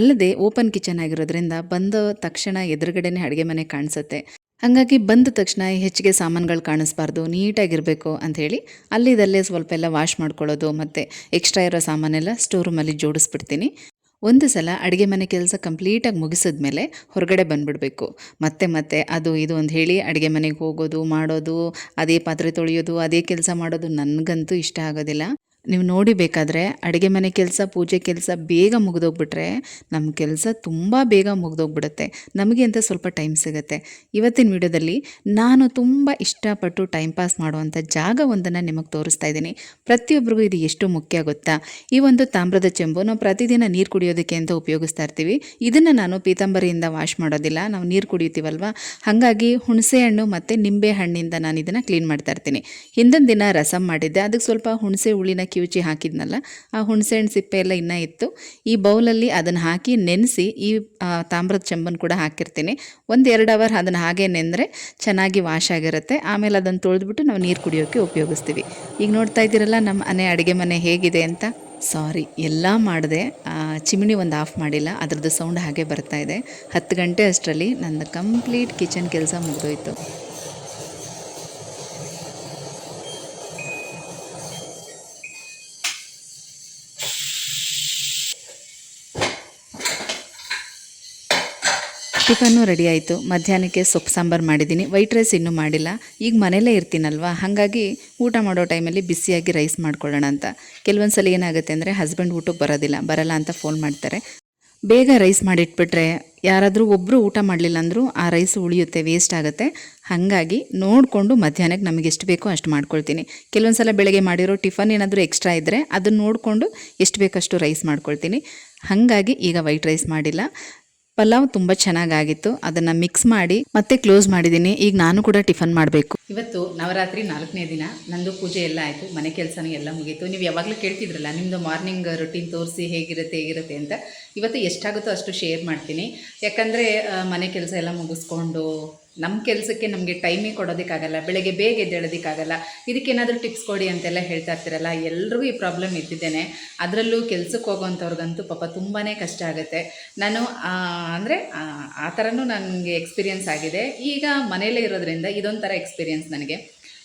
ಅಲ್ಲದೆ ಓಪನ್ ಕಿಚನ್ ಆಗಿರೋದ್ರಿಂದ ಬಂದ ತಕ್ಷಣ ಎದುರುಗಡೆನೇ ಅಡುಗೆ ಮನೆ ಕಾಣಿಸುತ್ತೆ. ಹಾಗಾಗಿ ಬಂದ ತಕ್ಷಣ ಹೆಚ್ಚಿಗೆ ಸಾಮಾನುಗಳು ಕಾಣಿಸ್ಬಾರ್ದು, ನೀಟಾಗಿರಬೇಕು ಅಂಥೇಳಿ ಅಲ್ಲಿದಲ್ಲೇ ಸ್ವಲ್ಪ ಎಲ್ಲ ವಾಶ್ ಮಾಡ್ಕೊಳ್ಳೋದು ಮತ್ತು ಎಕ್ಸ್ಟ್ರಾ ಇರೋ ಸಾಮಾನೆಲ್ಲ ಸ್ಟೋರ್ ರೂಮಲ್ಲಿ ಜೋಡಿಸ್ಬಿಡ್ತೀನಿ. ಒಂದು ಸಲ ಅಡುಗೆ ಮನೆ ಕೆಲಸ ಕಂಪ್ಲೀಟಾಗಿ ಮುಗಿಸಿದ ಮೇಲೆ ಹೊರಗಡೆ ಬಂದುಬಿಡಬೇಕು. ಮತ್ತೆ ಮತ್ತೆ ಅದು ಇದು ಅಂತ ಹೇಳಿ ಅಡುಗೆ ಮನೆಗೆ ಹೋಗೋದು, ಮಾಡೋದು, ಅದೇ ಪಾತ್ರೆ ತೊಳೆಯೋದು, ಅದೇ ಕೆಲಸ ಮಾಡೋದು ನನಗಂತೂ ಇಷ್ಟ ಆಗೋದಿಲ್ಲ. ನೀವು ನೋಡಿ ಬೇಕಾದರೆ ಅಡುಗೆ ಮನೆ ಕೆಲಸ, ಪೂಜೆ ಕೆಲಸ ಬೇಗ ಮುಗಿದೋಗ್ಬಿಟ್ರೆ ನಮ್ಮ ಕೆಲಸ ತುಂಬ ಬೇಗ ಮುಗಿದೋಗ್ಬಿಡುತ್ತೆ. ನಮಗೆ ಅಂತ ಸ್ವಲ್ಪ ಟೈಮ್ ಸಿಗುತ್ತೆ. ಇವತ್ತಿನ ವಿಡಿಯೋದಲ್ಲಿ ನಾನು ತುಂಬ ಇಷ್ಟಪಟ್ಟು ಟೈಮ್ ಪಾಸ್ ಮಾಡುವಂಥ ಜಾಗ ಒಂದನ್ನು ನಿಮಗೆ ತೋರಿಸ್ತಾ ಇದ್ದೀನಿ. ಪ್ರತಿಯೊಬ್ಬರಿಗೂ ಇದು ಎಷ್ಟು ಮುಖ್ಯ ಗೊತ್ತಾ? ಈ ಒಂದು ತಾಮ್ರದ ಚೆಂಬು ನಾವು ಪ್ರತಿದಿನ ನೀರು ಕುಡಿಯೋದಕ್ಕೆ ಅಂತ ಉಪಯೋಗಿಸ್ತಾ ಇರ್ತೀವಿ. ಇದನ್ನು ನಾನು ಪೀತಾಂಬರಿಯಿಂದ ವಾಶ್ ಮಾಡೋದಿಲ್ಲ. ನಾವು ನೀರು ಕುಡಿಯುತ್ತೀವಲ್ವ? ಹಾಗಾಗಿ ಹುಣಸೆ ಹಣ್ಣು ಮತ್ತು ನಿಂಬೆ ಹಣ್ಣಿಂದ ನಾನು ಇದನ್ನು ಕ್ಲೀನ್ ಮಾಡ್ತಾ ಇರ್ತೀನಿ. ಹಿಂದಿನ ದಿನ ರಸಮ್ ಮಾಡಿದ್ದೆ. ಅದಕ್ಕೆ ಸ್ವಲ್ಪ ಹುಣಸೆ, ಹುಳಿನ ಕಿವುಚಿ ಹಾಕಿದ್ನಲ್ಲ, ಆ ಹುಣಸೆ ಹಣ್ಣು ಸಿಪ್ಪೆ ಎಲ್ಲ ಇನ್ನೂ ಇತ್ತು. ಈ ಬೌಲಲ್ಲಿ ಅದನ್ನು ಹಾಕಿ ನೆನೆಸಿ ಈ ತಾಮ್ರದ ಚೆಂಬನ್ನು ಕೂಡ ಹಾಕಿರ್ತೀನಿ. ಒಂದು ಎರಡು ಅವರ್ ಅದನ್ನು ಹಾಗೆ ನೆಂದರೆ ಚೆನ್ನಾಗಿ ವಾಶ್ ಆಗಿರುತ್ತೆ. ಆಮೇಲೆ ಅದನ್ನು ತೊಳೆದ್ಬಿಟ್ಟು ನಾವು ನೀರು ಕುಡಿಯೋಕ್ಕೆ ಉಪಯೋಗಿಸ್ತೀವಿ. ಈಗ ನೋಡ್ತಾ ಇದ್ದೀರಲ್ಲ ನಮ್ಮ ಮನೆ ಅಡುಗೆ ಮನೆ ಹೇಗಿದೆ ಅಂತ? ಸಾರಿ, ಎಲ್ಲ ಮಾಡಿದೆ ಚಿಮಿಣಿ ಒಂದು ಆಫ್ ಮಾಡಿಲ್ಲ, ಅದರದ್ದು ಸೌಂಡ್ ಹಾಗೆ ಬರ್ತಾ ಇದೆ. ಹತ್ತು ಗಂಟೆ ಅಷ್ಟರಲ್ಲಿ ನನ್ನ ಕಂಪ್ಲೀಟ್ ಕಿಚನ್ ಕೆಲಸ ಮುಗಿದೋಯ್ತು. ಟಿಫನ್ನು ರೆಡಿ ಆಯಿತು. ಮಧ್ಯಾಹ್ನಕ್ಕೆ ಸೊಪ್ಪು ಸಾಂಬಾರು ಮಾಡಿದ್ದೀನಿ. ವೈಟ್ ರೈಸ್ ಇನ್ನೂ ಮಾಡಿಲ್ಲ. ಈಗ ಮನೇಲೇ ಇರ್ತೀನಲ್ವಾ? ಹಾಗಾಗಿ ಊಟ ಮಾಡೋ ಟೈಮಲ್ಲಿ ಬಿಸಿಯಾಗಿ ರೈಸ್ ಮಾಡ್ಕೊಳ್ಳೋಣ ಅಂತ. ಕೆಲವೊಂದು ಸಲ ಏನಾಗುತ್ತೆ ಅಂದರೆ ಹಸ್ಬೆಂಡ್ ಊಟಕ್ಕೆ ಬರೋದಿಲ್ಲ. ಬರಲ್ಲ ಅಂತ ಫೋನ್ ಮಾಡ್ತಾರೆ. ಬೇಗ ರೈಸ್ ಮಾಡಿಟ್ಬಿಟ್ರೆ ಯಾರಾದರೂ ಒಬ್ಬರು ಊಟ ಮಾಡಲಿಲ್ಲ ಅಂದರೂ ಆ ರೈಸ್ ಉಳಿಯುತ್ತೆ, ವೇಸ್ಟ್ ಆಗುತ್ತೆ. ಹಾಗಾಗಿ ನೋಡಿಕೊಂಡು ಮಧ್ಯಾಹ್ನಕ್ಕೆ ನಮಗೆ ಎಷ್ಟು ಬೇಕೋ ಅಷ್ಟು ಮಾಡ್ಕೊಳ್ತೀನಿ. ಕೆಲವೊಂದು ಸಲ ಬೆಳಗ್ಗೆ ಮಾಡಿರೋ ಟಿಫನ್ ಏನಾದರೂ ಎಕ್ಸ್ಟ್ರಾ ಇದ್ದರೆ ಅದನ್ನು ನೋಡಿಕೊಂಡು ಎಷ್ಟು ಬೇಕಷ್ಟು ರೈಸ್ ಮಾಡ್ಕೊಳ್ತೀನಿ. ಹಾಗಾಗಿ ಈಗ ವೈಟ್ ರೈಸ್ ಮಾಡಿಲ್ಲ. ಪಲಾವ್ ತುಂಬ ಚೆನ್ನಾಗಾಗಿತ್ತು. ಅದನ್ನು ಮಿಕ್ಸ್ ಮಾಡಿ ಮತ್ತೆ ಕ್ಲೋಸ್ ಮಾಡಿದ್ದೀನಿ. ಈಗ ನಾನು ಕೂಡ ಟಿಫನ್ ಮಾಡಬೇಕು. ಇವತ್ತು ನವರಾತ್ರಿ ನಾಲ್ಕನೇ ದಿನ. ನಂದು ಪೂಜೆ ಎಲ್ಲ ಆಯಿತು. ಮನೆ ಕೆಲಸನೂ ಎಲ್ಲ ಮುಗೀತು. ನೀವು ಯಾವಾಗಲೂ ಕೇಳ್ತಿದ್ರಲ್ಲ ನಿಮ್ಮದು ಮಾರ್ನಿಂಗ್ ರುಟೀನ್ ತೋರಿಸಿ ಹೇಗಿರುತ್ತೆ ಹೇಗಿರುತ್ತೆ ಅಂತ. ಇವತ್ತು ಎಷ್ಟಾಗುತ್ತೋ ಅಷ್ಟು ಶೇರ್ ಮಾಡ್ತೀನಿ. ಯಾಕಂದರೆ ಮನೆ ಕೆಲಸ ಎಲ್ಲ ಮುಗಿಸ್ಕೊಂಡು ನಮ್ಮ ಕೆಲಸಕ್ಕೆ ನಮಗೆ ಟೈಮೇ ಕೊಡೋದಕ್ಕಾಗಲ್ಲ, ಬೆಳಗ್ಗೆ ಬೇಗ ಎದ್ದೇಳೋದಕ್ಕಾಗಲ್ಲ, ಇದಕ್ಕೇನಾದರೂ ಟಿಪ್ಸ್ ಕೊಡಿ ಅಂತೆಲ್ಲ ಹೇಳ್ತಾ ಇರ್ತೀರಲ್ಲ, ಎಲ್ರಿಗೂ ಈ ಪ್ರಾಬ್ಲಮ್ ಇದ್ದಿದ್ದೇನೆ. ಅದರಲ್ಲೂ ಕೆಲಸಕ್ಕೆ ಹೋಗೋವಂಥವ್ರಿಗಂತೂ ಪಾಪ ತುಂಬಾ ಕಷ್ಟ ಆಗುತ್ತೆ. ನಾನು ಅಂದರೆ, ಆ ಥರನೂ ನನಗೆ ಎಕ್ಸ್ಪೀರಿಯನ್ಸ್ ಆಗಿದೆ. ಈಗ ಮನೆಯಲ್ಲೇ ಇರೋದ್ರಿಂದ ಇದೊಂಥರ ಎಕ್ಸ್ಪೀರಿಯನ್ಸ್ ನನಗೆ.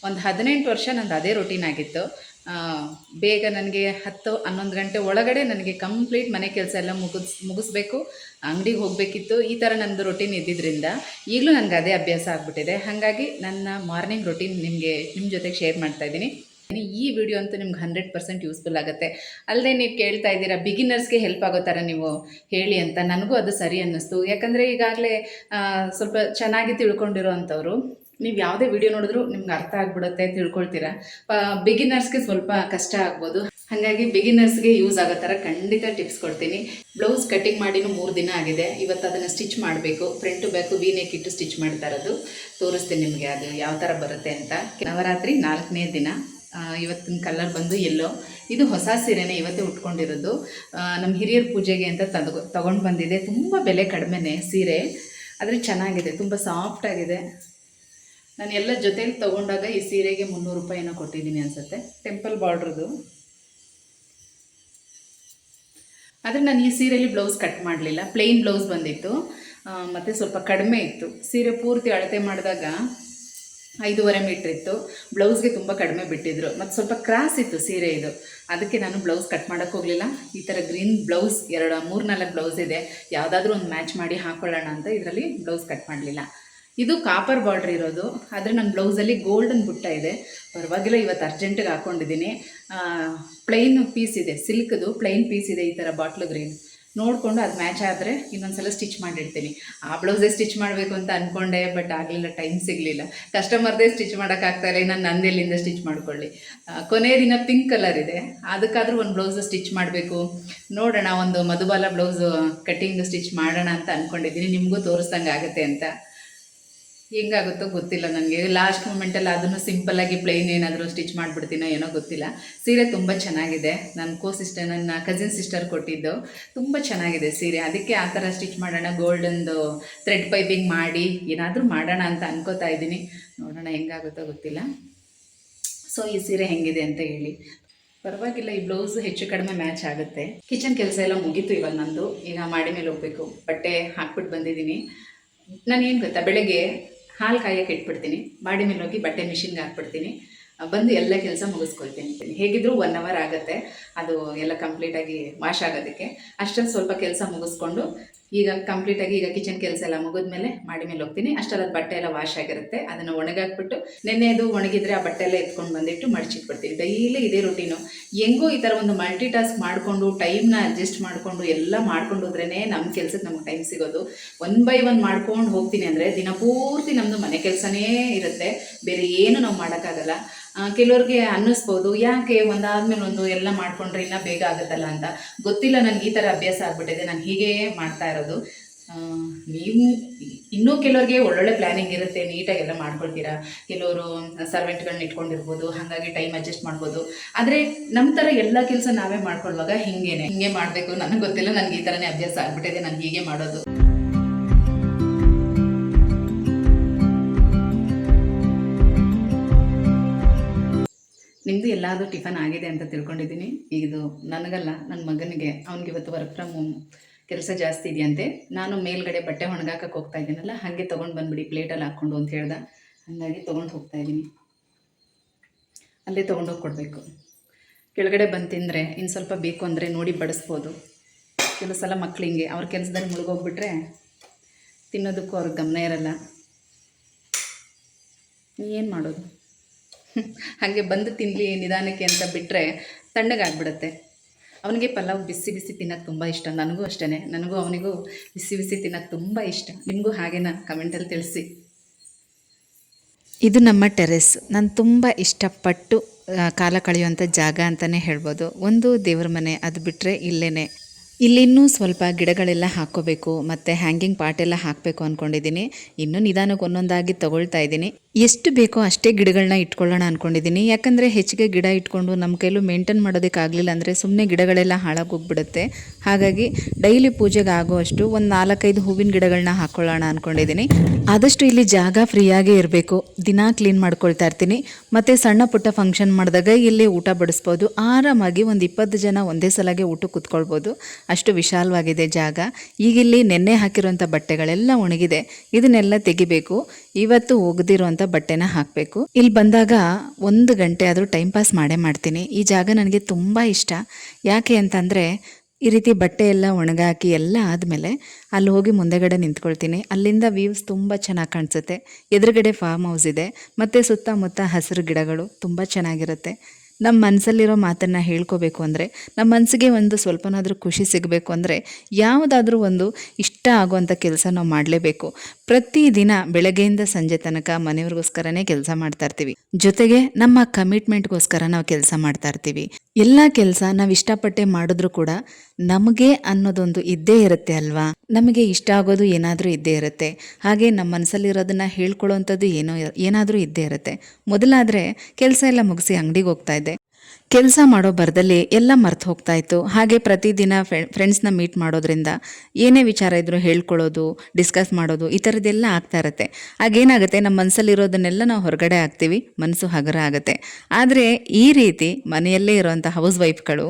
ಒಂದು ಹದಿನೆಂಟು ವರ್ಷ ನಂದು ಅದೇ ರೊಟೀನ್ ಆಗಿತ್ತು. ಬೇಗ ನನಗೆ ಹತ್ತು, ಹನ್ನೊಂದು ಗಂಟೆ ಒಳಗಡೆ ನನಗೆ ಕಂಪ್ಲೀಟ್ ಮನೆ ಕೆಲಸ ಎಲ್ಲ ಮುಗಿಸ್, ಮುಗಿಸ್ಬೇಕು. ಅಂಗಡಿಗೆ ಹೋಗಬೇಕಿತ್ತು. ಈ ಥರ ನಂದು ರೊಟೀನ್ ಇದ್ದಿದ್ದರಿಂದ ಈಗಲೂ ನನಗೆ ಅದೇ ಅಭ್ಯಾಸ ಆಗಿಬಿಟ್ಟಿದೆ. ಹಾಗಾಗಿ ನನ್ನ ಮಾರ್ನಿಂಗ್ ರೊಟೀನ್ ನಿಮಗೆ ನಿಮ್ಮ ಜೊತೆಗೆ ಶೇರ್ ಮಾಡ್ತಾ ಇದ್ದೀನಿ. ಈ ವಿಡಿಯೋ ಅಂತೂ ನಿಮ್ಗೆ ಹಂಡ್ರೆಡ್ ಪರ್ಸೆಂಟ್ ಯೂಸ್ಫುಲ್ ಆಗುತ್ತೆ. ಅಲ್ಲದೆ ನೀವು ಕೇಳ್ತಾ ಇದ್ದೀರಾ ಬಿಗಿನರ್ಸ್ಗೆ ಹೆಲ್ಪ್ ಆಗೋ ಥರ ನೀವು ಹೇಳಿ ಅಂತ. ನನಗೂ ಅದು ಸರಿ ಅನ್ನಿಸ್ತು. ಯಾಕಂದರೆ ಈಗಾಗಲೇ ಸ್ವಲ್ಪ ಚೆನ್ನಾಗಿ ತಿಳ್ಕೊಂಡಿರೋ ಅಂಥವ್ರು ನೀವು ಯಾವುದೇ ವಿಡಿಯೋ ನೋಡಿದ್ರು ನಿಮ್ಗೆ ಅರ್ಥ ಆಗ್ಬಿಡುತ್ತೆ ತಿಳ್ಕೊಳ್ತೀರಾ. ಬಿಗಿನರ್ಸ್ಗೆ ಸ್ವಲ್ಪ ಕಷ್ಟ ಆಗ್ಬೋದು. ಹಾಗಾಗಿ ಬಿಗಿನರ್ಸ್ಗೆ ಯೂಸ್ ಆಗೋ ಥರ ಖಂಡಿತ ಟಿಪ್ಸ್ ಕೊಡ್ತೀನಿ. ಬ್ಲೌಸ್ ಕಟ್ಟಿಂಗ್ ಮಾಡಿನೂ ಮೂರು ದಿನ ಆಗಿದೆ. ಇವತ್ತು ಅದನ್ನು ಸ್ಟಿಚ್ ಮಾಡಬೇಕು. ಫ್ರಂಟು ಬ್ಯಾಕು ವೀನೆಕ್ ಇಟ್ಟು ಸ್ಟಿಚ್ ಮಾಡ್ತಾ ಇರೋದು. ತೋರಿಸ್ತೀನಿ ನಿಮಗೆ ಅದು ಯಾವ ಥರ ಬರುತ್ತೆ ಅಂತ. ನವರಾತ್ರಿ ನಾಲ್ಕನೇ ದಿನ. ಇವತ್ತಿನ ಕಲರ್ ಬಂದು ಎಲ್ಲೋ ಇದು ಹೊಸ ಸೀರೆನೇ ಇವತ್ತೇ ಉಟ್ಕೊಂಡಿರೋದು. ನಮ್ಮ ಹಿರಿಯರ ಪೂಜೆಗೆ ಅಂತ ತಗೊ, ತಗೊಂಡು ಬಂದಿದೆ. ತುಂಬ ಬೆಲೆ ಕಡಿಮೆನೇ ಸೀರೆ. ಆದರೆ ಚೆನ್ನಾಗಿದೆ. ತುಂಬ ಸಾಫ್ಟ್ ಆಗಿದೆ. ನಾನು ಎಲ್ಲ ಜೊತೆಲಿ ತೊಗೊಂಡಾಗ ಈ ಸೀರೆಗೆ ಮುನ್ನೂರು ರೂಪಾಯಿನ ಕೊಟ್ಟಿದ್ದೀನಿ ಅನಿಸುತ್ತೆ. ಟೆಂಪಲ್ ಬಾರ್ಡ್ರದು ಆದರೆ ನಾನು ಈ ಸೀರೆಯಲ್ಲಿ ಬ್ಲೌಸ್ ಕಟ್ ಮಾಡಲಿಲ್ಲ. ಪ್ಲೇನ್ ಬ್ಲೌಸ್ ಬಂದಿತ್ತು. ಮತ್ತು ಸ್ವಲ್ಪ ಕಡಿಮೆ ಇತ್ತು. ಸೀರೆ ಪೂರ್ತಿ ಅಳತೆ ಮಾಡಿದಾಗ ಐದೂವರೆ ಮೀಟ್ರ್ ಇತ್ತು. ಬ್ಲೌಸ್ಗೆ ತುಂಬ ಕಡಿಮೆ ಬಿಟ್ಟಿದ್ರು. ಮತ್ತು ಸ್ವಲ್ಪ ಕ್ರಾಸ್ ಇತ್ತು ಸೀರೆ ಇದು. ಅದಕ್ಕೆ ನಾನು ಬ್ಲೌಸ್ ಕಟ್ ಮಾಡೋಕ್ಕೆ ಹೋಗಲಿಲ್ಲ. ಈ ಥರ ಗ್ರೀನ್ ಬ್ಲೌಸ್ ಎರಡು ಮೂರು ನಾಲ್ಕು ಬ್ಲೌಸ್ ಇದೆ. ಯಾವುದಾದ್ರೂ ಒಂದು ಮ್ಯಾಚ್ ಮಾಡಿ ಹಾಕೊಳ್ಳೋಣ ಅಂತ ಇದರಲ್ಲಿ ಬ್ಲೌಸ್ ಕಟ್ ಮಾಡಲಿಲ್ಲ. ಇದು ಕಾಪರ್ ಬಾರ್ಡ್ರ್ ಇರೋದು. ಆದರೆ ನನ್ನ ಬ್ಲೌಸಲ್ಲಿ ಗೋಲ್ಡನ್ ಬುಟ್ಟ ಇದೆ. ಪರವಾಗಿಲ್ಲ, ಇವತ್ತು ಅರ್ಜೆಂಟಿಗೆ ಹಾಕ್ಕೊಂಡಿದ್ದೀನಿ ಪ್ಲೈನ್ ಪೀಸ್ ಇದೆ ಸಿಲ್ಕ್ದು ಪ್ಲೈನ್ ಪೀಸ್ ಇದೆ ಈ ಥರ ಬಾಟ್ಲು ಗ್ರೀನ್ ನೋಡಿಕೊಂಡು ಅದು ಮ್ಯಾಚ್ ಆದರೆ ಇನ್ನೊಂದ್ಸಲ ಸ್ಟಿಚ್ ಮಾಡಿರ್ತೀನಿ ಆ ಬ್ಲೌಸೇ ಸ್ಟಿಚ್ ಮಾಡಬೇಕು ಅಂತ ಅಂದ್ಕೊಂಡೆ ಬಟ್ ಆಗಲಿಲ್ಲ ಟೈಮ್ ಸಿಗಲಿಲ್ಲ. ಕಸ್ಟಮರ್ದೇ ಸ್ಟಿಚ್ ಮಾಡೋಕ್ಕಾಗ್ತಾ ಇಲ್ಲ ನಾನು ನಂದೆಲ್ಲಿಂದ ಸ್ಟಿಚ್ ಮಾಡ್ಕೊಳ್ಳಿ. ಕೊನೆಯ ದಿನ ಪಿಂಕ್ ಕಲರ್ ಇದೆ. ಅದಕ್ಕಾದರೂ ಒಂದು ಬ್ಲೌಸ್ ಸ್ಟಿಚ್ ಮಾಡಬೇಕು. ನೋಡೋಣ, ಒಂದು ಮಧುಬಾಲ ಬ್ಲೌಸು ಕಟ್ಟಿಂಗ್ ಸ್ಟಿಚ್ ಮಾಡೋಣ ಅಂತ ಅಂದ್ಕೊಂಡಿದ್ದೀನಿ ನಿಮಗೂ ತೋರಿಸ್ದಂಗೆ ಆಗುತ್ತೆ ಅಂತ. ಹೆಂಗಾಗುತ್ತೋ ಗೊತ್ತಿಲ್ಲ ನನಗೆ ಲಾಸ್ಟ್ ಮೂಮೆಂಟಲ್ಲಿ ಅದನ್ನು ಸಿಂಪಲ್ಲಾಗಿ ಪ್ಲೇನ್ ಏನಾದರೂ ಸ್ಟಿಚ್ ಮಾಡಿಬಿಡ್ತೀನೋ ಏನೋ ಗೊತ್ತಿಲ್ಲ. ಸೀರೆ ತುಂಬ ಚೆನ್ನಾಗಿದೆ. ನನ್ನ ಕೋ ಸಿಸ್ಟರ್ ನನ್ನ ಕಸಿನ್ ಸಿಸ್ಟರ್ ಕೊಟ್ಟಿದ್ದು ತುಂಬ ಚೆನ್ನಾಗಿದೆ ಸೀರೆ. ಅದಕ್ಕೆ ಆ ಥರ ಸ್ಟಿಚ್ ಮಾಡೋಣ ಗೋಲ್ಡನ್ದು ಥ್ರೆಡ್ ಪೈಪಿಂಗ್ ಮಾಡಿ, ಏನಾದರೂ ಮಾಡೋಣ ಅಂತ ಅನ್ಕೋತಾ ಇದ್ದೀನಿ. ನೋಡೋಣ ಹೆಂಗಾಗುತ್ತೋ ಗೊತ್ತಿಲ್ಲ. ಸೊ ಈ ಸೀರೆ ಹೆಂಗಿದೆ ಅಂತ ಹೇಳಿ. ಪರವಾಗಿಲ್ಲ, ಈ ಬ್ಲೌಸ್ ಹೆಚ್ಚು ಕಡಿಮೆ ಮ್ಯಾಚ್ ಆಗುತ್ತೆ. ಕಿಚನ್ ಕೆಲಸ ಎಲ್ಲ ಮುಗೀತು ಇವಾಗ ನಂದು. ಈಗ ಮಾಡಿ ಮೇಲೆ ಹೋಗ್ಬೇಕು. ಬಟ್ಟೆ ಹಾಕ್ಬಿಟ್ಟು ಬಂದಿದ್ದೀನಿ. ನಾನು ಏನು ಗೊತ್ತಾ? ಬೆಳಗ್ಗೆ ಹಾಲು ಕಾಯಕ್ಕೆ ಇಟ್ಬಿಡ್ತೀನಿ. ಬಾಡಿ ಮೇಲೆ ಹೋಗಿ ಬಟ್ಟೆ ಮಿಷಿನ್ಗೆ ಹಾಕ್ಬಿಡ್ತೀನಿ. ಬಂದು ಎಲ್ಲ ಕೆಲಸ ಮುಗಿಸ್ಕೊಳ್ತೀನಿ. ಹೇಗಿದ್ರೂ ಒನ್ ಅವರ್ ಆಗುತ್ತೆ. ಅದು ಎಲ್ಲ ಕಂಪ್ಲೀಟಾಗಿ ವಾಶ್ ಆಗೋದಕ್ಕೆ. ಅಷ್ಟೊಂದು ಸ್ವಲ್ಪ ಕೆಲಸ ಮುಗಿಸ್ಕೊಂಡು ಈಗ ಕಂಪ್ಲೀಟಾಗಿ ಈಗ ಕಿಚನ್ ಕೆಲಸ ಎಲ್ಲ ಮುಗಿದ್ಮೇಲೆ ಮಾಡಿ ಮೇಲೆ ಹೋಗ್ತೀನಿ. ಅಷ್ಟರಲ್ಲಿ ಬಟ್ಟೆ ಎಲ್ಲ ವಾಶ್ ಆಗಿರುತ್ತೆ. ಅದನ್ನು ಒಣಗಾಕ್ಬಿಟ್ಟು ನೆನ್ನೆದು ಒಣಗಿದ್ರೆ ಆ ಬಟ್ಟೆ ಎಲ್ಲ ಎತ್ಕೊಂಡು ಬಂದಿಟ್ಟು ಮಡಚಿಟ್ಬಿಡ್ತೀನಿ. ಡೈಲಿ ಇದೇ ರುಟೀನು ಹೆಂಗೋ ಈ ಥರ ಒಂದು ಮಲ್ಟಿ ಟಾಸ್ಕ್ ಮಾಡಿಕೊಂಡು ಟೈಮ್ನ ಅಡ್ಜಸ್ಟ್ ಮಾಡಿಕೊಂಡು, ಎಲ್ಲ ಮಾಡ್ಕೊಂಡು ಹೋದ್ರೇ ನಮ್ಮ ಕೆಲ್ಸಕ್ಕೆ ನಮ್ಗೆ ಟೈಮ್ ಸಿಗೋದು. ಒನ್ ಬೈ ಒನ್ ಮಾಡ್ಕೊಂಡು ಹೋಗ್ತೀನಿ ಅಂದರೆ ದಿನಪೂರ್ತಿ ನಮ್ಮದು ಮನೆ ಕೆಲಸನೇ ಇರುತ್ತೆ. ಬೇರೆ ಏನು ನಾವು ಮಾಡೋಕ್ಕಾಗಲ್ಲ. ಕೆಲವ್ರಿಗೆ ಅನ್ನಿಸ್ಬೋದು, ಯಾಕೆ ಒಂದಾದ್ಮೇಲೆ ಒಂದು ಎಲ್ಲ ಮಾಡ್ಕೊಂಡ್ರೆ ಇನ್ನೂ ಬೇಗ ಆಗುತ್ತಲ್ಲ ಅಂತ. ಗೊತ್ತಿಲ್ಲ, ನನಗೆ ಈ ಥರ ಅಭ್ಯಾಸ ಆಗ್ಬಿಟ್ಟಿದೆ, ನಾನು ಹೀಗೆ ಮಾಡ್ತಾ ಇರೋದು. ನೀವು ಇನ್ನೂ ಕೆಲವ್ರಿಗೆ ಒಳ್ಳೊಳ್ಳೆ ಪ್ಲ್ಯಾನಿಂಗ್ ಇರುತ್ತೆ ನೀಟಾಗೆಲ್ಲ ಮಾಡ್ಕೊಳ್ತೀರಾ. ಕೆಲವರು ಸರ್ವೆಂಟ್ಗಳನ್ನ ಇಟ್ಕೊಂಡಿರ್ಬೋದು, ಹಾಗಾಗಿ ಟೈಮ್ ಅಡ್ಜಸ್ಟ್ ಮಾಡ್ಬೋದು. ಆದರೆ ನಮ್ಮ ಥರ ಎಲ್ಲ ಕೆಲಸ ನಾವೇ ಮಾಡ್ಕೊಳ್ಳುವಾಗ ಹಿಂಗೇನೆ. ಹಿಂಗೆ ಮಾಡಬೇಕು, ನನಗೆ ಗೊತ್ತಿಲ್ಲ, ನನಗೆ ಈ ಥರನೇ ಅಭ್ಯಾಸ ಆಗ್ಬಿಟ್ಟಿದೆ, ನಾನು ಹೀಗೆ ಮಾಡೋದು. ನಿಮ್ಮದು ಎಲ್ಲಾದರೂ ಟಿಫನ್ ಆಗಿದೆ ಅಂತ ತಿಳ್ಕೊಂಡಿದ್ದೀನಿ. ಇದು ನನಗಲ್ಲ ನನ್ನ ಮಗನಿಗೆ. ಅವ್ನಿಗೆ ಇವತ್ತು ವರ್ಕ್ ಫ್ರಮ್ ಹೋಮ್ ಕೆಲಸ ಜಾಸ್ತಿ ಇದೆಯಂತೆ. ನಾನು ಮೇಲ್ಗಡೆ ಬಟ್ಟೆ ಒಣಗಾಕಕ್ಕೆ ಹೋಗ್ತಾ ಇದ್ದೀನಲ್ಲ, ಹಾಗೆ ತೊಗೊಂಡು ಬಂದ್ಬಿಡಿ ಪ್ಲೇಟಲ್ಲಿ ಹಾಕ್ಕೊಂಡು ಅಂತ ಹೇಳ್ದ. ಹಾಗಾಗಿ ತೊಗೊಂಡು ಹೋಗ್ತಾ ಇದ್ದೀನಿ. ಅಲ್ಲೇ ತೊಗೊಂಡೋಗಿ ಕೊಡಬೇಕು. ಕೆಳಗಡೆ ಬಂದು ತಿಂದರೆ ಇನ್ನು ಸ್ವಲ್ಪ ಬೇಕು ಅಂದರೆ ನೋಡಿ ಬಡಿಸ್ಬೋದು. ಕೆಲವು ಸಲ ಮಕ್ಳು ಹಿಂಗೆ, ಅವ್ರ ಕೆಲಸದಲ್ಲಿ ಮುಳುಗೋಗ್ಬಿಟ್ರೆ ತಿನ್ನೋದಕ್ಕೂ ಅವ್ರಿಗೆ ಗಮನ ಇರಲ್ಲ. ಏನು ಮಾಡೋದು? ಹಾಗೆ ಬಂದು ತಿನ್ನಲಿ ನಿಧಾನಕ್ಕೆ ಅಂತ ಬಿಟ್ಟರೆ ತಣ್ಣಗಾಗ್ಬಿಡುತ್ತೆ. ಅವನಿಗೆ ಪಲಾವ್ ಬಿಸಿ ಬಿಸಿ ತಿನ್ನೋಕ್ಕೆ ತುಂಬ ಇಷ್ಟ. ನನಗೂ ಅಷ್ಟೇ ನನಗೂ ಅವನಿಗೂ ಬಿಸಿ ಬಿಸಿ ತಿನ್ನೋಕ್ಕೆ ತುಂಬ ಇಷ್ಟ. ನಿಮಗೂ ಹಾಗೇನಾ ಕಮೆಂಟಲ್ಲಿ ತಿಳಿಸಿ. ಇದು ನಮ್ಮ ಟೆರೆಸ್. ನಾನು ತುಂಬ ಇಷ್ಟಪಟ್ಟು ಕಾಲ ಕಳೆಯುವಂಥ ಜಾಗ ಅಂತಲೇ ಹೇಳ್ಬೋದು. ಒಂದು ದೇವ್ರ ಮನೆ, ಅದು ಬಿಟ್ಟರೆ ಇಲ್ಲೇ ಇಲ್ಲಿನ್ನೂ ಸ್ವಲ್ಪ ಗಿಡಗಳೆಲ್ಲ ಹಾಕ್ಕೋಬೇಕು, ಮತ್ತು ಹ್ಯಾಂಗಿಂಗ್ ಪಾಟೆಲ್ಲ ಹಾಕಬೇಕು ಅಂದ್ಕೊಂಡಿದ್ದೀನಿ ಇನ್ನೂ ನಿಧಾನಕ್ಕೆ ಒಂದೊಂದಾಗಿ ತಗೊಳ್ತಾ ಇದ್ದೀನಿ. ಎಷ್ಟು ಬೇಕೋ ಅಷ್ಟೇ ಗಿಡಗಳನ್ನ ಇಟ್ಕೊಳ್ಳೋಣ ಅಂದ್ಕೊಂಡಿದ್ದೀನಿ ಯಾಕಂದರೆ ಹೆಚ್ಚಿಗೆ ಗಿಡ ಇಟ್ಕೊಂಡು ನಮ್ಮ ಕೈಲೂ ಮೇಂಟೈನ್ ಮಾಡೋದಕ್ಕಾಗಲಿಲ್ಲ ಅಂದರೆ ಸುಮ್ಮನೆ ಗಿಡಗಳೆಲ್ಲ ಹಾಳಾಗೋಗ್ಬಿಡುತ್ತೆ ಹಾಗಾಗಿ ಡೈಲಿ ಪೂಜೆಗೆ ಆಗುವಷ್ಟು ಒಂದು ನಾಲ್ಕೈದು ಹೂವಿನ ಗಿಡಗಳನ್ನ ಹಾಕ್ಕೊಳ್ಳೋಣ ಅಂದ್ಕೊಂಡಿದ್ದೀನಿ ಆದಷ್ಟು ಇಲ್ಲಿ ಜಾಗ ಫ್ರೀಯಾಗೇ ಇರಬೇಕು. ದಿನ ಕ್ಲೀನ್ ಮಾಡ್ಕೊಳ್ತಾ ಇರ್ತೀನಿ. ಮತ್ತು ಸಣ್ಣ ಪುಟ್ಟ ಫಂಕ್ಷನ್ ಮಾಡಿದಾಗ ಇಲ್ಲಿ ಊಟ ಬಡಿಸ್ಬೋದು. ಆರಾಮಾಗಿ ಒಂದು ಇಪ್ಪತ್ತು ಜನ ಒಂದೇ ಸಲಗೆ ಊಟ ಕೂತ್ಕೊಳ್ಬೋದು. ಅಷ್ಟು ವಿಶಾಲವಾಗಿದೆ ಜಾಗ. ಈಗಿಲ್ಲಿ ನೆನ್ನೆ ಹಾಕಿರುವಂಥ ಬಟ್ಟೆಗಳೆಲ್ಲ ಒಣಗಿದೆ. ಇದನ್ನೆಲ್ಲ ತೆಗಿಬೇಕು. ಇವತ್ತು ಒಗೆದಿರುವಂಥ ಬಟ್ಟೆನ ಹಾಕಬೇಕು. ಇಲ್ಲಿ ಬಂದಾಗ ಒಂದು ಗಂಟೆ ಆದರೂ ಟೈಮ್ ಪಾಸ್ ಮಾಡೇ ಮಾಡ್ತೀನಿ. ಈ ಜಾಗ ನನಗೆ ತುಂಬ ಇಷ್ಟ. ಯಾಕೆ ಅಂತಂದರೆ ಈ ರೀತಿ ಬಟ್ಟೆ ಎಲ್ಲ ಒಣಗಾಕಿ ಎಲ್ಲ ಆದಮೇಲೆ ಅಲ್ಲಿ ಹೋಗಿ ಮುಂದೆಗಡೆ ನಿಂತ್ಕೊಳ್ತೀನಿ. ಅಲ್ಲಿಂದ ವ್ಯೂವ್ಸ್ ತುಂಬ ಚೆನ್ನಾಗಿ ಕಾಣಿಸುತ್ತೆ. ಎದುರುಗಡೆ ಫಾರ್ಮ್ ಹೌಸ್ ಇದೆ. ಮತ್ತು ಸುತ್ತಮುತ್ತ ಹಸಿರು ಗಿಡಗಳು ತುಂಬ ಚೆನ್ನಾಗಿರುತ್ತೆ. ನಮ್ಮ ಮನಸ್ಸಲ್ಲಿರೋ ಮಾತನ್ನು ಹೇಳ್ಕೋಬೇಕು ಅಂದರೆ ನಮ್ಮ ಮನಸ್ಸಿಗೆ ಒಂದು ಸ್ವಲ್ಪನಾದರೂ ಖುಷಿ ಸಿಗಬೇಕು ಅಂದರೆ, ಯಾವುದಾದ್ರೂ ಒಂದು ಇಷ್ಟ ಆಗುವಂಥ ಕೆಲಸ ನಾವು ಮಾಡಲೇಬೇಕು. ಪ್ರತಿದಿನ ಬೆಳಗ್ಗೆಯಿಂದ ಸಂಜೆ ತನಕ ಮನೆಯವ್ರಿಗೋಸ್ಕರನೇ ಕೆಲಸ ಮಾಡ್ತಾ ಇರ್ತೀವಿ. ಜೊತೆಗೆ ನಮ್ಮ ಕಮಿಟ್ಮೆಂಟ್ಗೋಸ್ಕರ ನಾವು ಕೆಲಸ ಮಾಡ್ತಾ ಇರ್ತೀವಿ. ಎಲ್ಲ ಕೆಲಸ ನಾವು ಇಷ್ಟಪಟ್ಟೆ ಮಾಡಿದ್ರು ಕೂಡ ನಮಗೆ ಅನ್ನೋದೊಂದು ಇದ್ದೇ ಇರುತ್ತೆ ಅಲ್ವಾ? ನಮಗೆ ಇಷ್ಟ ಆಗೋದು ಏನಾದರೂ ಇದ್ದೇ ಇರುತ್ತೆ. ಹಾಗೆ ನಮ್ಮ ಮನಸ್ಸಲ್ಲಿರೋದನ್ನ ಹೇಳ್ಕೊಳ್ಳೋವಂಥದ್ದು ಏನೋ, ಏನಾದರೂ ಇದ್ದೇ ಇರುತ್ತೆ. ಮೊದಲಾದರೆ ಕೆಲಸ ಎಲ್ಲ ಮುಗಿಸಿ ಅಂಗಡಿಗೆ ಹೋಗ್ತಾ ಇದ್ದೆ. ಕೆಲಸ ಮಾಡೋ ಬರದಲ್ಲಿ ಎಲ್ಲ ಮರ್ತು ಹೋಗ್ತಾ ಇತ್ತು. ಹಾಗೆ ಪ್ರತಿದಿನ ಫ್ರೆಂಡ್ಸ್ನ ಮೀಟ್ ಮಾಡೋದ್ರಿಂದ ಏನೇ ವಿಚಾರ ಇದ್ರೂ ಹೇಳ್ಕೊಳ್ಳೋದು ಡಿಸ್ಕಸ್ ಮಾಡೋದು, ಈ ಥರದ್ದೆಲ್ಲ ಆಗ್ತಾ ಇರುತ್ತೆ. ಆಗೇನಾಗುತ್ತೆ ನಮ್ಮ ಮನಸ್ಸಲ್ಲಿರೋದನ್ನೆಲ್ಲ ನಾವು ಹೊರಗಡೆ ಹಾಕ್ತೀವಿ ಮನಸ್ಸು ಹಗರ ಆಗುತ್ತೆ. ಆದರೆ ಈ ರೀತಿ ಮನೆಯಲ್ಲೇ ಇರೋವಂಥ ಹೌಸ್ ವೈಫ್ಗಳು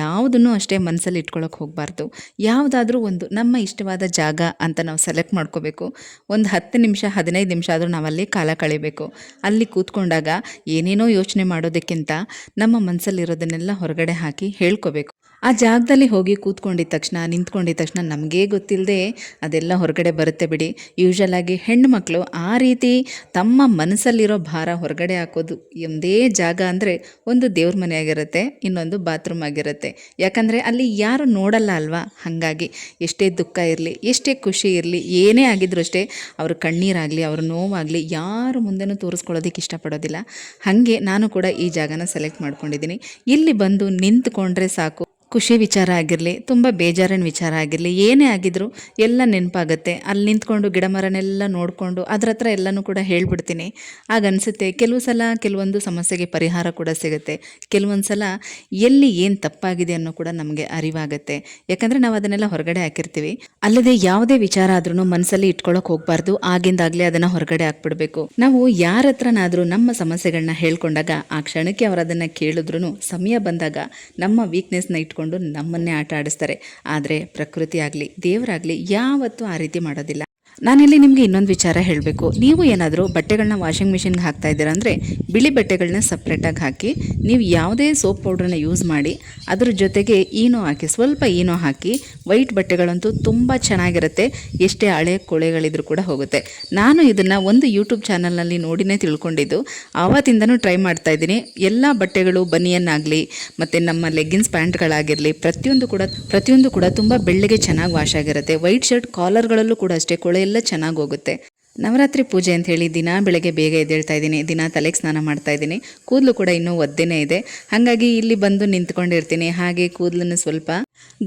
ಯಾವುದನ್ನು ಅಷ್ಟೇ ಮನಸ್ಸಲ್ಲಿ ಇಟ್ಕೊಳ್ಳೋಕೆ ಹೋಗಬಾರ್ದು. ಯಾವುದಾದ್ರೂ ಒಂದು ನಮ್ಮ ಇಷ್ಟವಾದ ಜಾಗ ಅಂತ ನಾವು ಸೆಲೆಕ್ಟ್ ಮಾಡ್ಕೋಬೇಕು. ಒಂದು ಹತ್ತು ನಿಮಿಷ, ಹದಿನೈದು ನಿಮಿಷ ಆದರೂ ನಾವಲ್ಲಿ ಕಾಲ ಕಳಿಬೇಕು. ಅಲ್ಲಿ ಕೂತ್ಕೊಂಡಾಗ ಏನೇನೋ ಯೋಚನೆ ಮಾಡೋದಕ್ಕಿಂತ ನಮ್ಮ ಮನಸ್ಸಲ್ಲಿರೋದನ್ನೆಲ್ಲ ಹೊರಗಡೆ ಹಾಕಿ ಹೇಳ್ಕೋಬೇಕು. ಆ ಜಾಗದಲ್ಲಿ ಹೋಗಿ ಕೂತ್ಕೊಂಡಿದ್ದ ತಕ್ಷಣ, ನಿಂತ್ಕೊಂಡಿದ್ದ ತಕ್ಷಣ ನಮಗೇ ಗೊತ್ತಿಲ್ಲದೆ ಅದೆಲ್ಲ ಹೊರಗಡೆ ಬರುತ್ತೆ ಬಿಡಿ. ಯೂಶಲ್ ಆಗಿ ಹೆಣ್ಣು ಮಕ್ಕಳು ಆ ರೀತಿ ತಮ್ಮ ಮನಸ್ಸಲ್ಲಿರೋ ಭಾರ ಹೊರಗಡೆ ಹಾಕೋದು ಒಂದೇ ಜಾಗ ಅಂದರೆ ಒಂದು ದೇವ್ರ ಮನೆ ಆಗಿರುತ್ತೆ ಇನ್ನೊಂದು ಬಾತ್ರೂಮ್ ಆಗಿರುತ್ತೆ. ಯಾಕಂದರೆ ಅಲ್ಲಿ ಯಾರು ನೋಡಲ್ಲ ಅಲ್ವಾ? ಹಾಗಾಗಿ ಎಷ್ಟೇ ದುಃಖ ಇರಲಿ, ಎಷ್ಟೇ ಖುಷಿ ಇರಲಿ, ಏನೇ ಆಗಿದ್ರು ಅಷ್ಟೇ ಅವ್ರ ಕಣ್ಣೀರಾಗಲಿ, ಅವ್ರ ನೋವಾಗಲಿ ಯಾರು ಮುಂದೆನೂ ತೋರಿಸ್ಕೊಳ್ಳೋದಕ್ಕೆ ಇಷ್ಟಪಡೋದಿಲ್ಲ. ಹಾಗೆ ನಾನು ಕೂಡ ಈ ಜಾಗನ ಸೆಲೆಕ್ಟ್ ಮಾಡ್ಕೊಂಡಿದ್ದೀನಿ. ಇಲ್ಲಿ ಬಂದು ನಿಂತ್ಕೊಂಡ್ರೆ ಸಾಕು. ಖುಷಿ ವಿಚಾರ ಆಗಿರಲಿ, ತುಂಬ ಬೇಜಾರಿನ ವಿಚಾರ ಆಗಿರಲಿ, ಏನೇ ಆಗಿದ್ರೂ ಎಲ್ಲ ನೆನಪಾಗುತ್ತೆ. ಅಲ್ಲಿ ನಿಂತ್ಕೊಂಡು ಗಿಡ ಮರನೆಲ್ಲ ನೋಡಿಕೊಂಡು ಅದ್ರ ಹತ್ರ ಎಲ್ಲನೂ ಕೂಡ ಹೇಳ್ಬಿಡ್ತೀನಿ. ಆಗ ಅನಿಸುತ್ತೆ, ಕೆಲವು ಸಲ ಕೆಲವೊಂದು ಸಮಸ್ಯೆಗೆ ಪರಿಹಾರ ಕೂಡ ಸಿಗುತ್ತೆ. ಕೆಲವೊಂದು ಸಲ ಎಲ್ಲಿ ಏನು ತಪ್ಪಾಗಿದೆ ಅನ್ನೋ ಕೂಡ ನಮಗೆ ಅರಿವಾಗುತ್ತೆ. ಯಾಕಂದರೆ ನಾವು ಅದನ್ನೆಲ್ಲ ಹೊರಗಡೆ ಹಾಕಿರ್ತೀವಿ. ಅಲ್ಲದೆ ಯಾವುದೇ ವಿಚಾರ ಆದ್ರೂ ಮನಸ್ಸಲ್ಲಿ ಇಟ್ಕೊಳ್ಳೋಕೆ ಹೋಗಬಾರ್ದು. ಆಗಿಂದಾಗಲೇ ಅದನ್ನು ಹೊರಗಡೆ ಹಾಕ್ಬಿಡ್ಬೇಕು. ನಾವು ಯಾರ ಹತ್ರನಾದರೂ ನಮ್ಮ ಸಮಸ್ಯೆಗಳನ್ನ ಹೇಳ್ಕೊಂಡಾಗ ಆ ಕ್ಷಣಕ್ಕೆ ಅವರು ಅದನ್ನು ಕೇಳಿದ್ರು ಸಮಯ ಬಂದಾಗ ನಮ್ಮ ವೀಕ್ನೆಸ್ನ ಇಟ್ಕೊಂಡು ನಮ್ಮನ್ನೇ ಆಟ ಆಡಿಸ್ತಾರೆ. ಆದರೆ ಪ್ರಕೃತಿ ಆಗಲಿ ದೇವರಾಗಲಿ ಯಾವತ್ತೂ ಆ ರೀತಿ ಮಾಡೋದಿಲ್ಲ. ನಾನಿಲ್ಲಿ ನಿಮಗೆ ಇನ್ನೊಂದು ವಿಚಾರ ಹೇಳಬೇಕು. ನೀವು ಏನಾದರೂ ಬಟ್ಟೆಗಳನ್ನ ವಾಷಿಂಗ್ ಮಿಷಿನ್ಗೆ ಹಾಕ್ತಾ ಇದ್ದೀರಾ ಅಂದರೆ ಬಿಳಿ ಬಟ್ಟೆಗಳನ್ನ ಸಪ್ರೇಟಾಗಿ ಹಾಕಿ, ನೀವು ಯಾವುದೇ ಸೋಪ್ ಪೌಡ್ರನ್ನ ಯೂಸ್ ಮಾಡಿ, ಅದ್ರ ಜೊತೆಗೆ ಈನೋ ಹಾಕಿ, ಸ್ವಲ್ಪ ಈನೋ ಹಾಕಿ ವೈಟ್ ಬಟ್ಟೆಗಳಂತೂ ತುಂಬ ಚೆನ್ನಾಗಿರುತ್ತೆ. ಎಷ್ಟೇ ಹಳೆ ಕೊಳೆಗಳಿದ್ರೂ ಕೂಡ ಹೋಗುತ್ತೆ. ನಾನು ಇದನ್ನು ಒಂದು ಯೂಟ್ಯೂಬ್ ಚಾನಲ್ನಲ್ಲಿ ನೋಡಿನೇ ತಿಳ್ಕೊಂಡಿದ್ದು. ಆವತ್ತಿಂದನೂ ಟ್ರೈ ಮಾಡ್ತಾ ಇದ್ದೀನಿ. ಎಲ್ಲ ಬಟ್ಟೆಗಳು ಬನಿಯನ್ನಾಗಲಿ, ಮತ್ತು ನಮ್ಮ ಲೆಗ್ಗಿನ್ಸ್ ಪ್ಯಾಂಟ್ಗಳಾಗಿರಲಿ, ಪ್ರತಿಯೊಂದು ಕೂಡ ಪ್ರತಿಯೊಂದು ಕೂಡ ತುಂಬ ಬೆಳ್ಳಗೆ ಚೆನ್ನಾಗಿ ವಾಶ್ ಆಗಿರುತ್ತೆ. ವೈಟ್ ಶರ್ಟ್ ಕಾಲರ್ಗಳಲ್ಲೂ ಕೂಡ ಅಷ್ಟೇ, ಕೊಳೆ ಎಲ್ಲ ಚೆನ್ನಾಗಿ ಹೋಗುತ್ತೆ. ನವರಾತ್ರಿ ಪೂಜೆ ಅಂತ ಹೇಳಿ ದಿನ ಬೆಳಗ್ಗೆ ಬೇಗ ಎದ್ದೇಳ್ತಾ ಇದ್ದೀನಿ. ದಿನ ತಲೆಗೆ ಸ್ನಾನ ಮಾಡ್ತಾ ಇದ್ದೀನಿ. ಕೂದಲು ಕೂಡ ಇನ್ನೂ ಒದ್ದೆನೇ ಇದೆ. ಹಾಗಾಗಿ ಇಲ್ಲಿ ಬಂದು ನಿಂತ್ಕೊಂಡಿರ್ತೀನಿ. ಹಾಗೆ ಕೂದಲನ್ನು ಸ್ವಲ್ಪ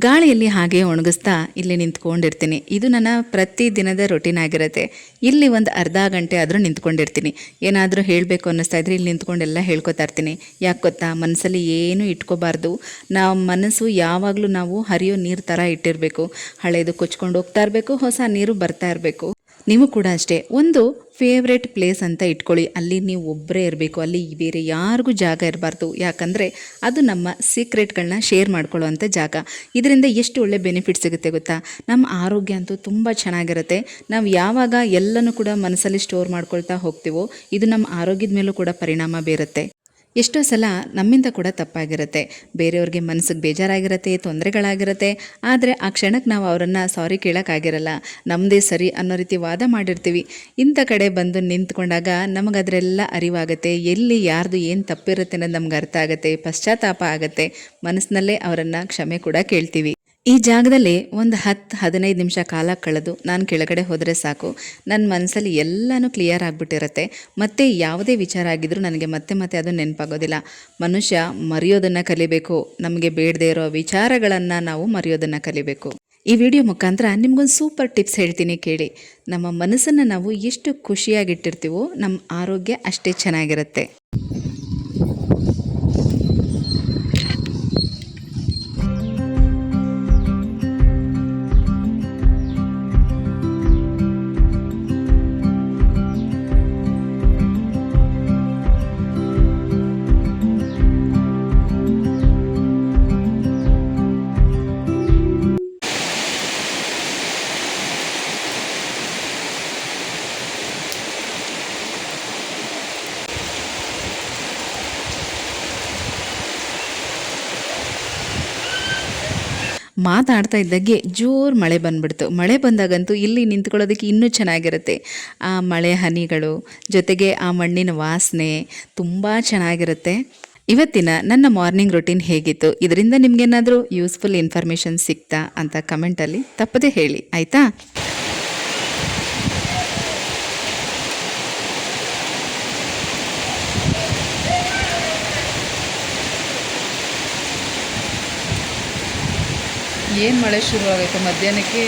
ಗಾಳಿಯಲ್ಲಿ ಹಾಗೆ ಒಣಗಿಸ್ತಾ ಇಲ್ಲಿ ನಿಂತ್ಕೊಂಡಿರ್ತೀನಿ. ಇದು ನನ್ನ ಪ್ರತಿ ದಿನದ ರೊಟೀನ್ ಆಗಿರುತ್ತೆ. ಇಲ್ಲಿ ಒಂದು ಅರ್ಧ ಗಂಟೆ ಆದರೂ ನಿಂತ್ಕೊಂಡಿರ್ತೀನಿ. ಏನಾದರೂ ಹೇಳಬೇಕು ಅನ್ನಿಸ್ತಾ ಇದ್ರೆ ಇಲ್ಲಿ ನಿಂತ್ಕೊಂಡೆಲ್ಲ ಹೇಳ್ಕೊತಾ ಇರ್ತೀನಿ. ಯಾಕೆ ಗೊತ್ತಾ? ಮನಸ್ಸಲ್ಲಿ ಏನೂ ಇಟ್ಕೋಬಾರ್ದು. ನಾವು ಮನಸ್ಸು ಯಾವಾಗಲೂ ನಾವು ಹರಿಯೋ ನೀರು ಥರ ಇಟ್ಟಿರಬೇಕು. ಹಳೆಯದು ಕೊಚ್ಕೊಂಡು ಹೋಗ್ತಾ ಇರಬೇಕು. ಹೊಸ ನೀರು ಬರ್ತಾ ಇರಬೇಕು. ನೀವು ಕೂಡ ಅಷ್ಟೇ. ಒಂದು ಫೇವ್ರೆಟ್ ಪ್ಲೇಸ್ ಅಂತ ಇಟ್ಕೊಳ್ಳಿ. ಅಲ್ಲಿ ನೀವು ಒಬ್ಬರೇ ಇರಬೇಕು. ಅಲ್ಲಿ ಬೇರೆ ಯಾರಿಗೂ ಜಾಗ ಇರಬಾರ್ದು. ಯಾಕಂದರೆ ಅದು ನಮ್ಮ ಸೀಕ್ರೆಟ್ಗಳನ್ನ ಶೇರ್ ಮಾಡ್ಕೊಳ್ಳುವಂಥ ಜಾಗ. ಇದರಿಂದ ಎಷ್ಟು ಒಳ್ಳೆ ಬೆನಿಫಿಟ್ ಸಿಗುತ್ತೆ ಗೊತ್ತಾ? ನಮ್ಮ ಆರೋಗ್ಯ ಅಂತೂ ತುಂಬ ಚೆನ್ನಾಗಿರುತ್ತೆ. ನಾವು ಯಾವಾಗ ಎಲ್ಲನೂ ಕೂಡ ಮನಸ್ಸಲ್ಲಿ ಸ್ಟೋರ್ ಮಾಡ್ಕೊಳ್ತಾ ಹೋಗ್ತೀವೋ, ಇದು ನಮ್ಮ ಆರೋಗ್ಯದ ಮೇಲೂ ಕೂಡ ಪರಿಣಾಮ ಬೀರುತ್ತೆ. ಎಷ್ಟೋ ಸಲ ನಮ್ಮಿಂದ ಕೂಡ ತಪ್ಪಾಗಿರುತ್ತೆ. ಬೇರೆಯವ್ರಿಗೆ ಮನಸ್ಸಿಗೆ ಬೇಜಾರಾಗಿರುತ್ತೆ, ತೊಂದರೆಗಳಾಗಿರುತ್ತೆ. ಆದರೆ ಆ ಕ್ಷಣಕ್ಕೆ ನಾವು ಅವರನ್ನು ಸಾರಿ ಕೇಳೋಕ್ಕಾಗಿರಲ್ಲ. ನಮ್ಮದೇ ಸರಿ ಅನ್ನೋ ರೀತಿ ವಾದ ಮಾಡಿರ್ತೀವಿ. ಇಂಥ ಕಡೆ ಬಂದು ನಿಂತ್ಕೊಂಡಾಗ ನಮಗದರೆಲ್ಲ ಅರಿವಾಗುತ್ತೆ. ಎಲ್ಲಿ ಯಾರ್ದು ಏನು ತಪ್ಪಿರುತ್ತೆ ಅನ್ನೋದು ನಮ್ಗೆ ಅರ್ಥ ಆಗುತ್ತೆ, ಪಶ್ಚಾತ್ತಾಪ ಆಗುತ್ತೆ. ಮನಸ್ಸಿನಲ್ಲೇ ಅವರನ್ನು ಕ್ಷಮೆ ಕೂಡ ಕೇಳ್ತೀವಿ. ಈ ಜಾಗದಲ್ಲಿ ಒಂದು ಹತ್ತು, ಹದಿನೈದು ನಿಮಿಷ ಕಾಲ ಕಳೆದು ನಾನು ಕೆಳಗಡೆ ಹೋದರೆ ಸಾಕು. ನನ್ನ ಮನಸ್ಸಲ್ಲಿ ಎಲ್ಲನೂ ಕ್ಲಿಯರ್ ಆಗಿಬಿಟ್ಟಿರುತ್ತೆ. ಮತ್ತೆ ಯಾವುದೇ ವಿಚಾರ ಆಗಿದ್ರೂ ನನಗೆ ಮತ್ತೆ ಮತ್ತೆ ಅದು ನೆನಪಾಗೋದಿಲ್ಲ. ಮನುಷ್ಯ ಮರೆಯೋದನ್ನು ಕಲಿಬೇಕು. ನಮಗೆ ಬೇಡದೇ ಇರೋ ವಿಚಾರಗಳನ್ನು ನಾವು ಮರೆಯೋದನ್ನು ಕಲಿಬೇಕು. ಈ ವಿಡಿಯೋ ಮುಖಾಂತರ ನಿಮಗೊಂದು ಸೂಪರ್ ಟಿಪ್ಸ್ ಹೇಳ್ತೀನಿ ಕೇಳಿ. ನಮ್ಮ ಮನಸ್ಸನ್ನು ನಾವು ಎಷ್ಟು ಖುಷಿಯಾಗಿಟ್ಟಿರ್ತೀವೋ ನಮ್ಮ ಆರೋಗ್ಯ ಅಷ್ಟೇ ಚೆನ್ನಾಗಿರುತ್ತೆ. ಮಾತಾಡ್ತಾ ಇದ್ದಾಗೆ ಜೋರು ಮಳೆ ಬಂದ್ಬಿಡ್ತು. ಮಳೆ ಬಂದಾಗಂತೂ ಇಲ್ಲಿ ನಿಂತ್ಕೊಳ್ಳೋದಕ್ಕೆ ಇನ್ನೂ ಚೆನ್ನಾಗಿರುತ್ತೆ. ಆ ಮಳೆ ಹನಿಗಳು, ಜೊತೆಗೆ ಆ ಮಣ್ಣಿನ ವಾಸನೆ ತುಂಬ ಚೆನ್ನಾಗಿರುತ್ತೆ. ಇವತ್ತಿನ ನನ್ನ ಮಾರ್ನಿಂಗ್ ರುಟೀನ್ ಹೇಗಿತ್ತು? ಇದರಿಂದ ನಿಮಗೇನಾದರೂ ಯೂಸ್ಫುಲ್ ಇನ್ಫಾರ್ಮೇಷನ್ ಸಿಕ್ತಾ ಅಂತ ಕಮೆಂಟಲ್ಲಿ ತಪ್ಪದೇ ಹೇಳಿ, ಆಯಿತಾ? ಏನು ಮಳೆ ಶುರುವಾಗೈತೆ? ಮಧ್ಯಾಹ್ನಕ್ಕೆ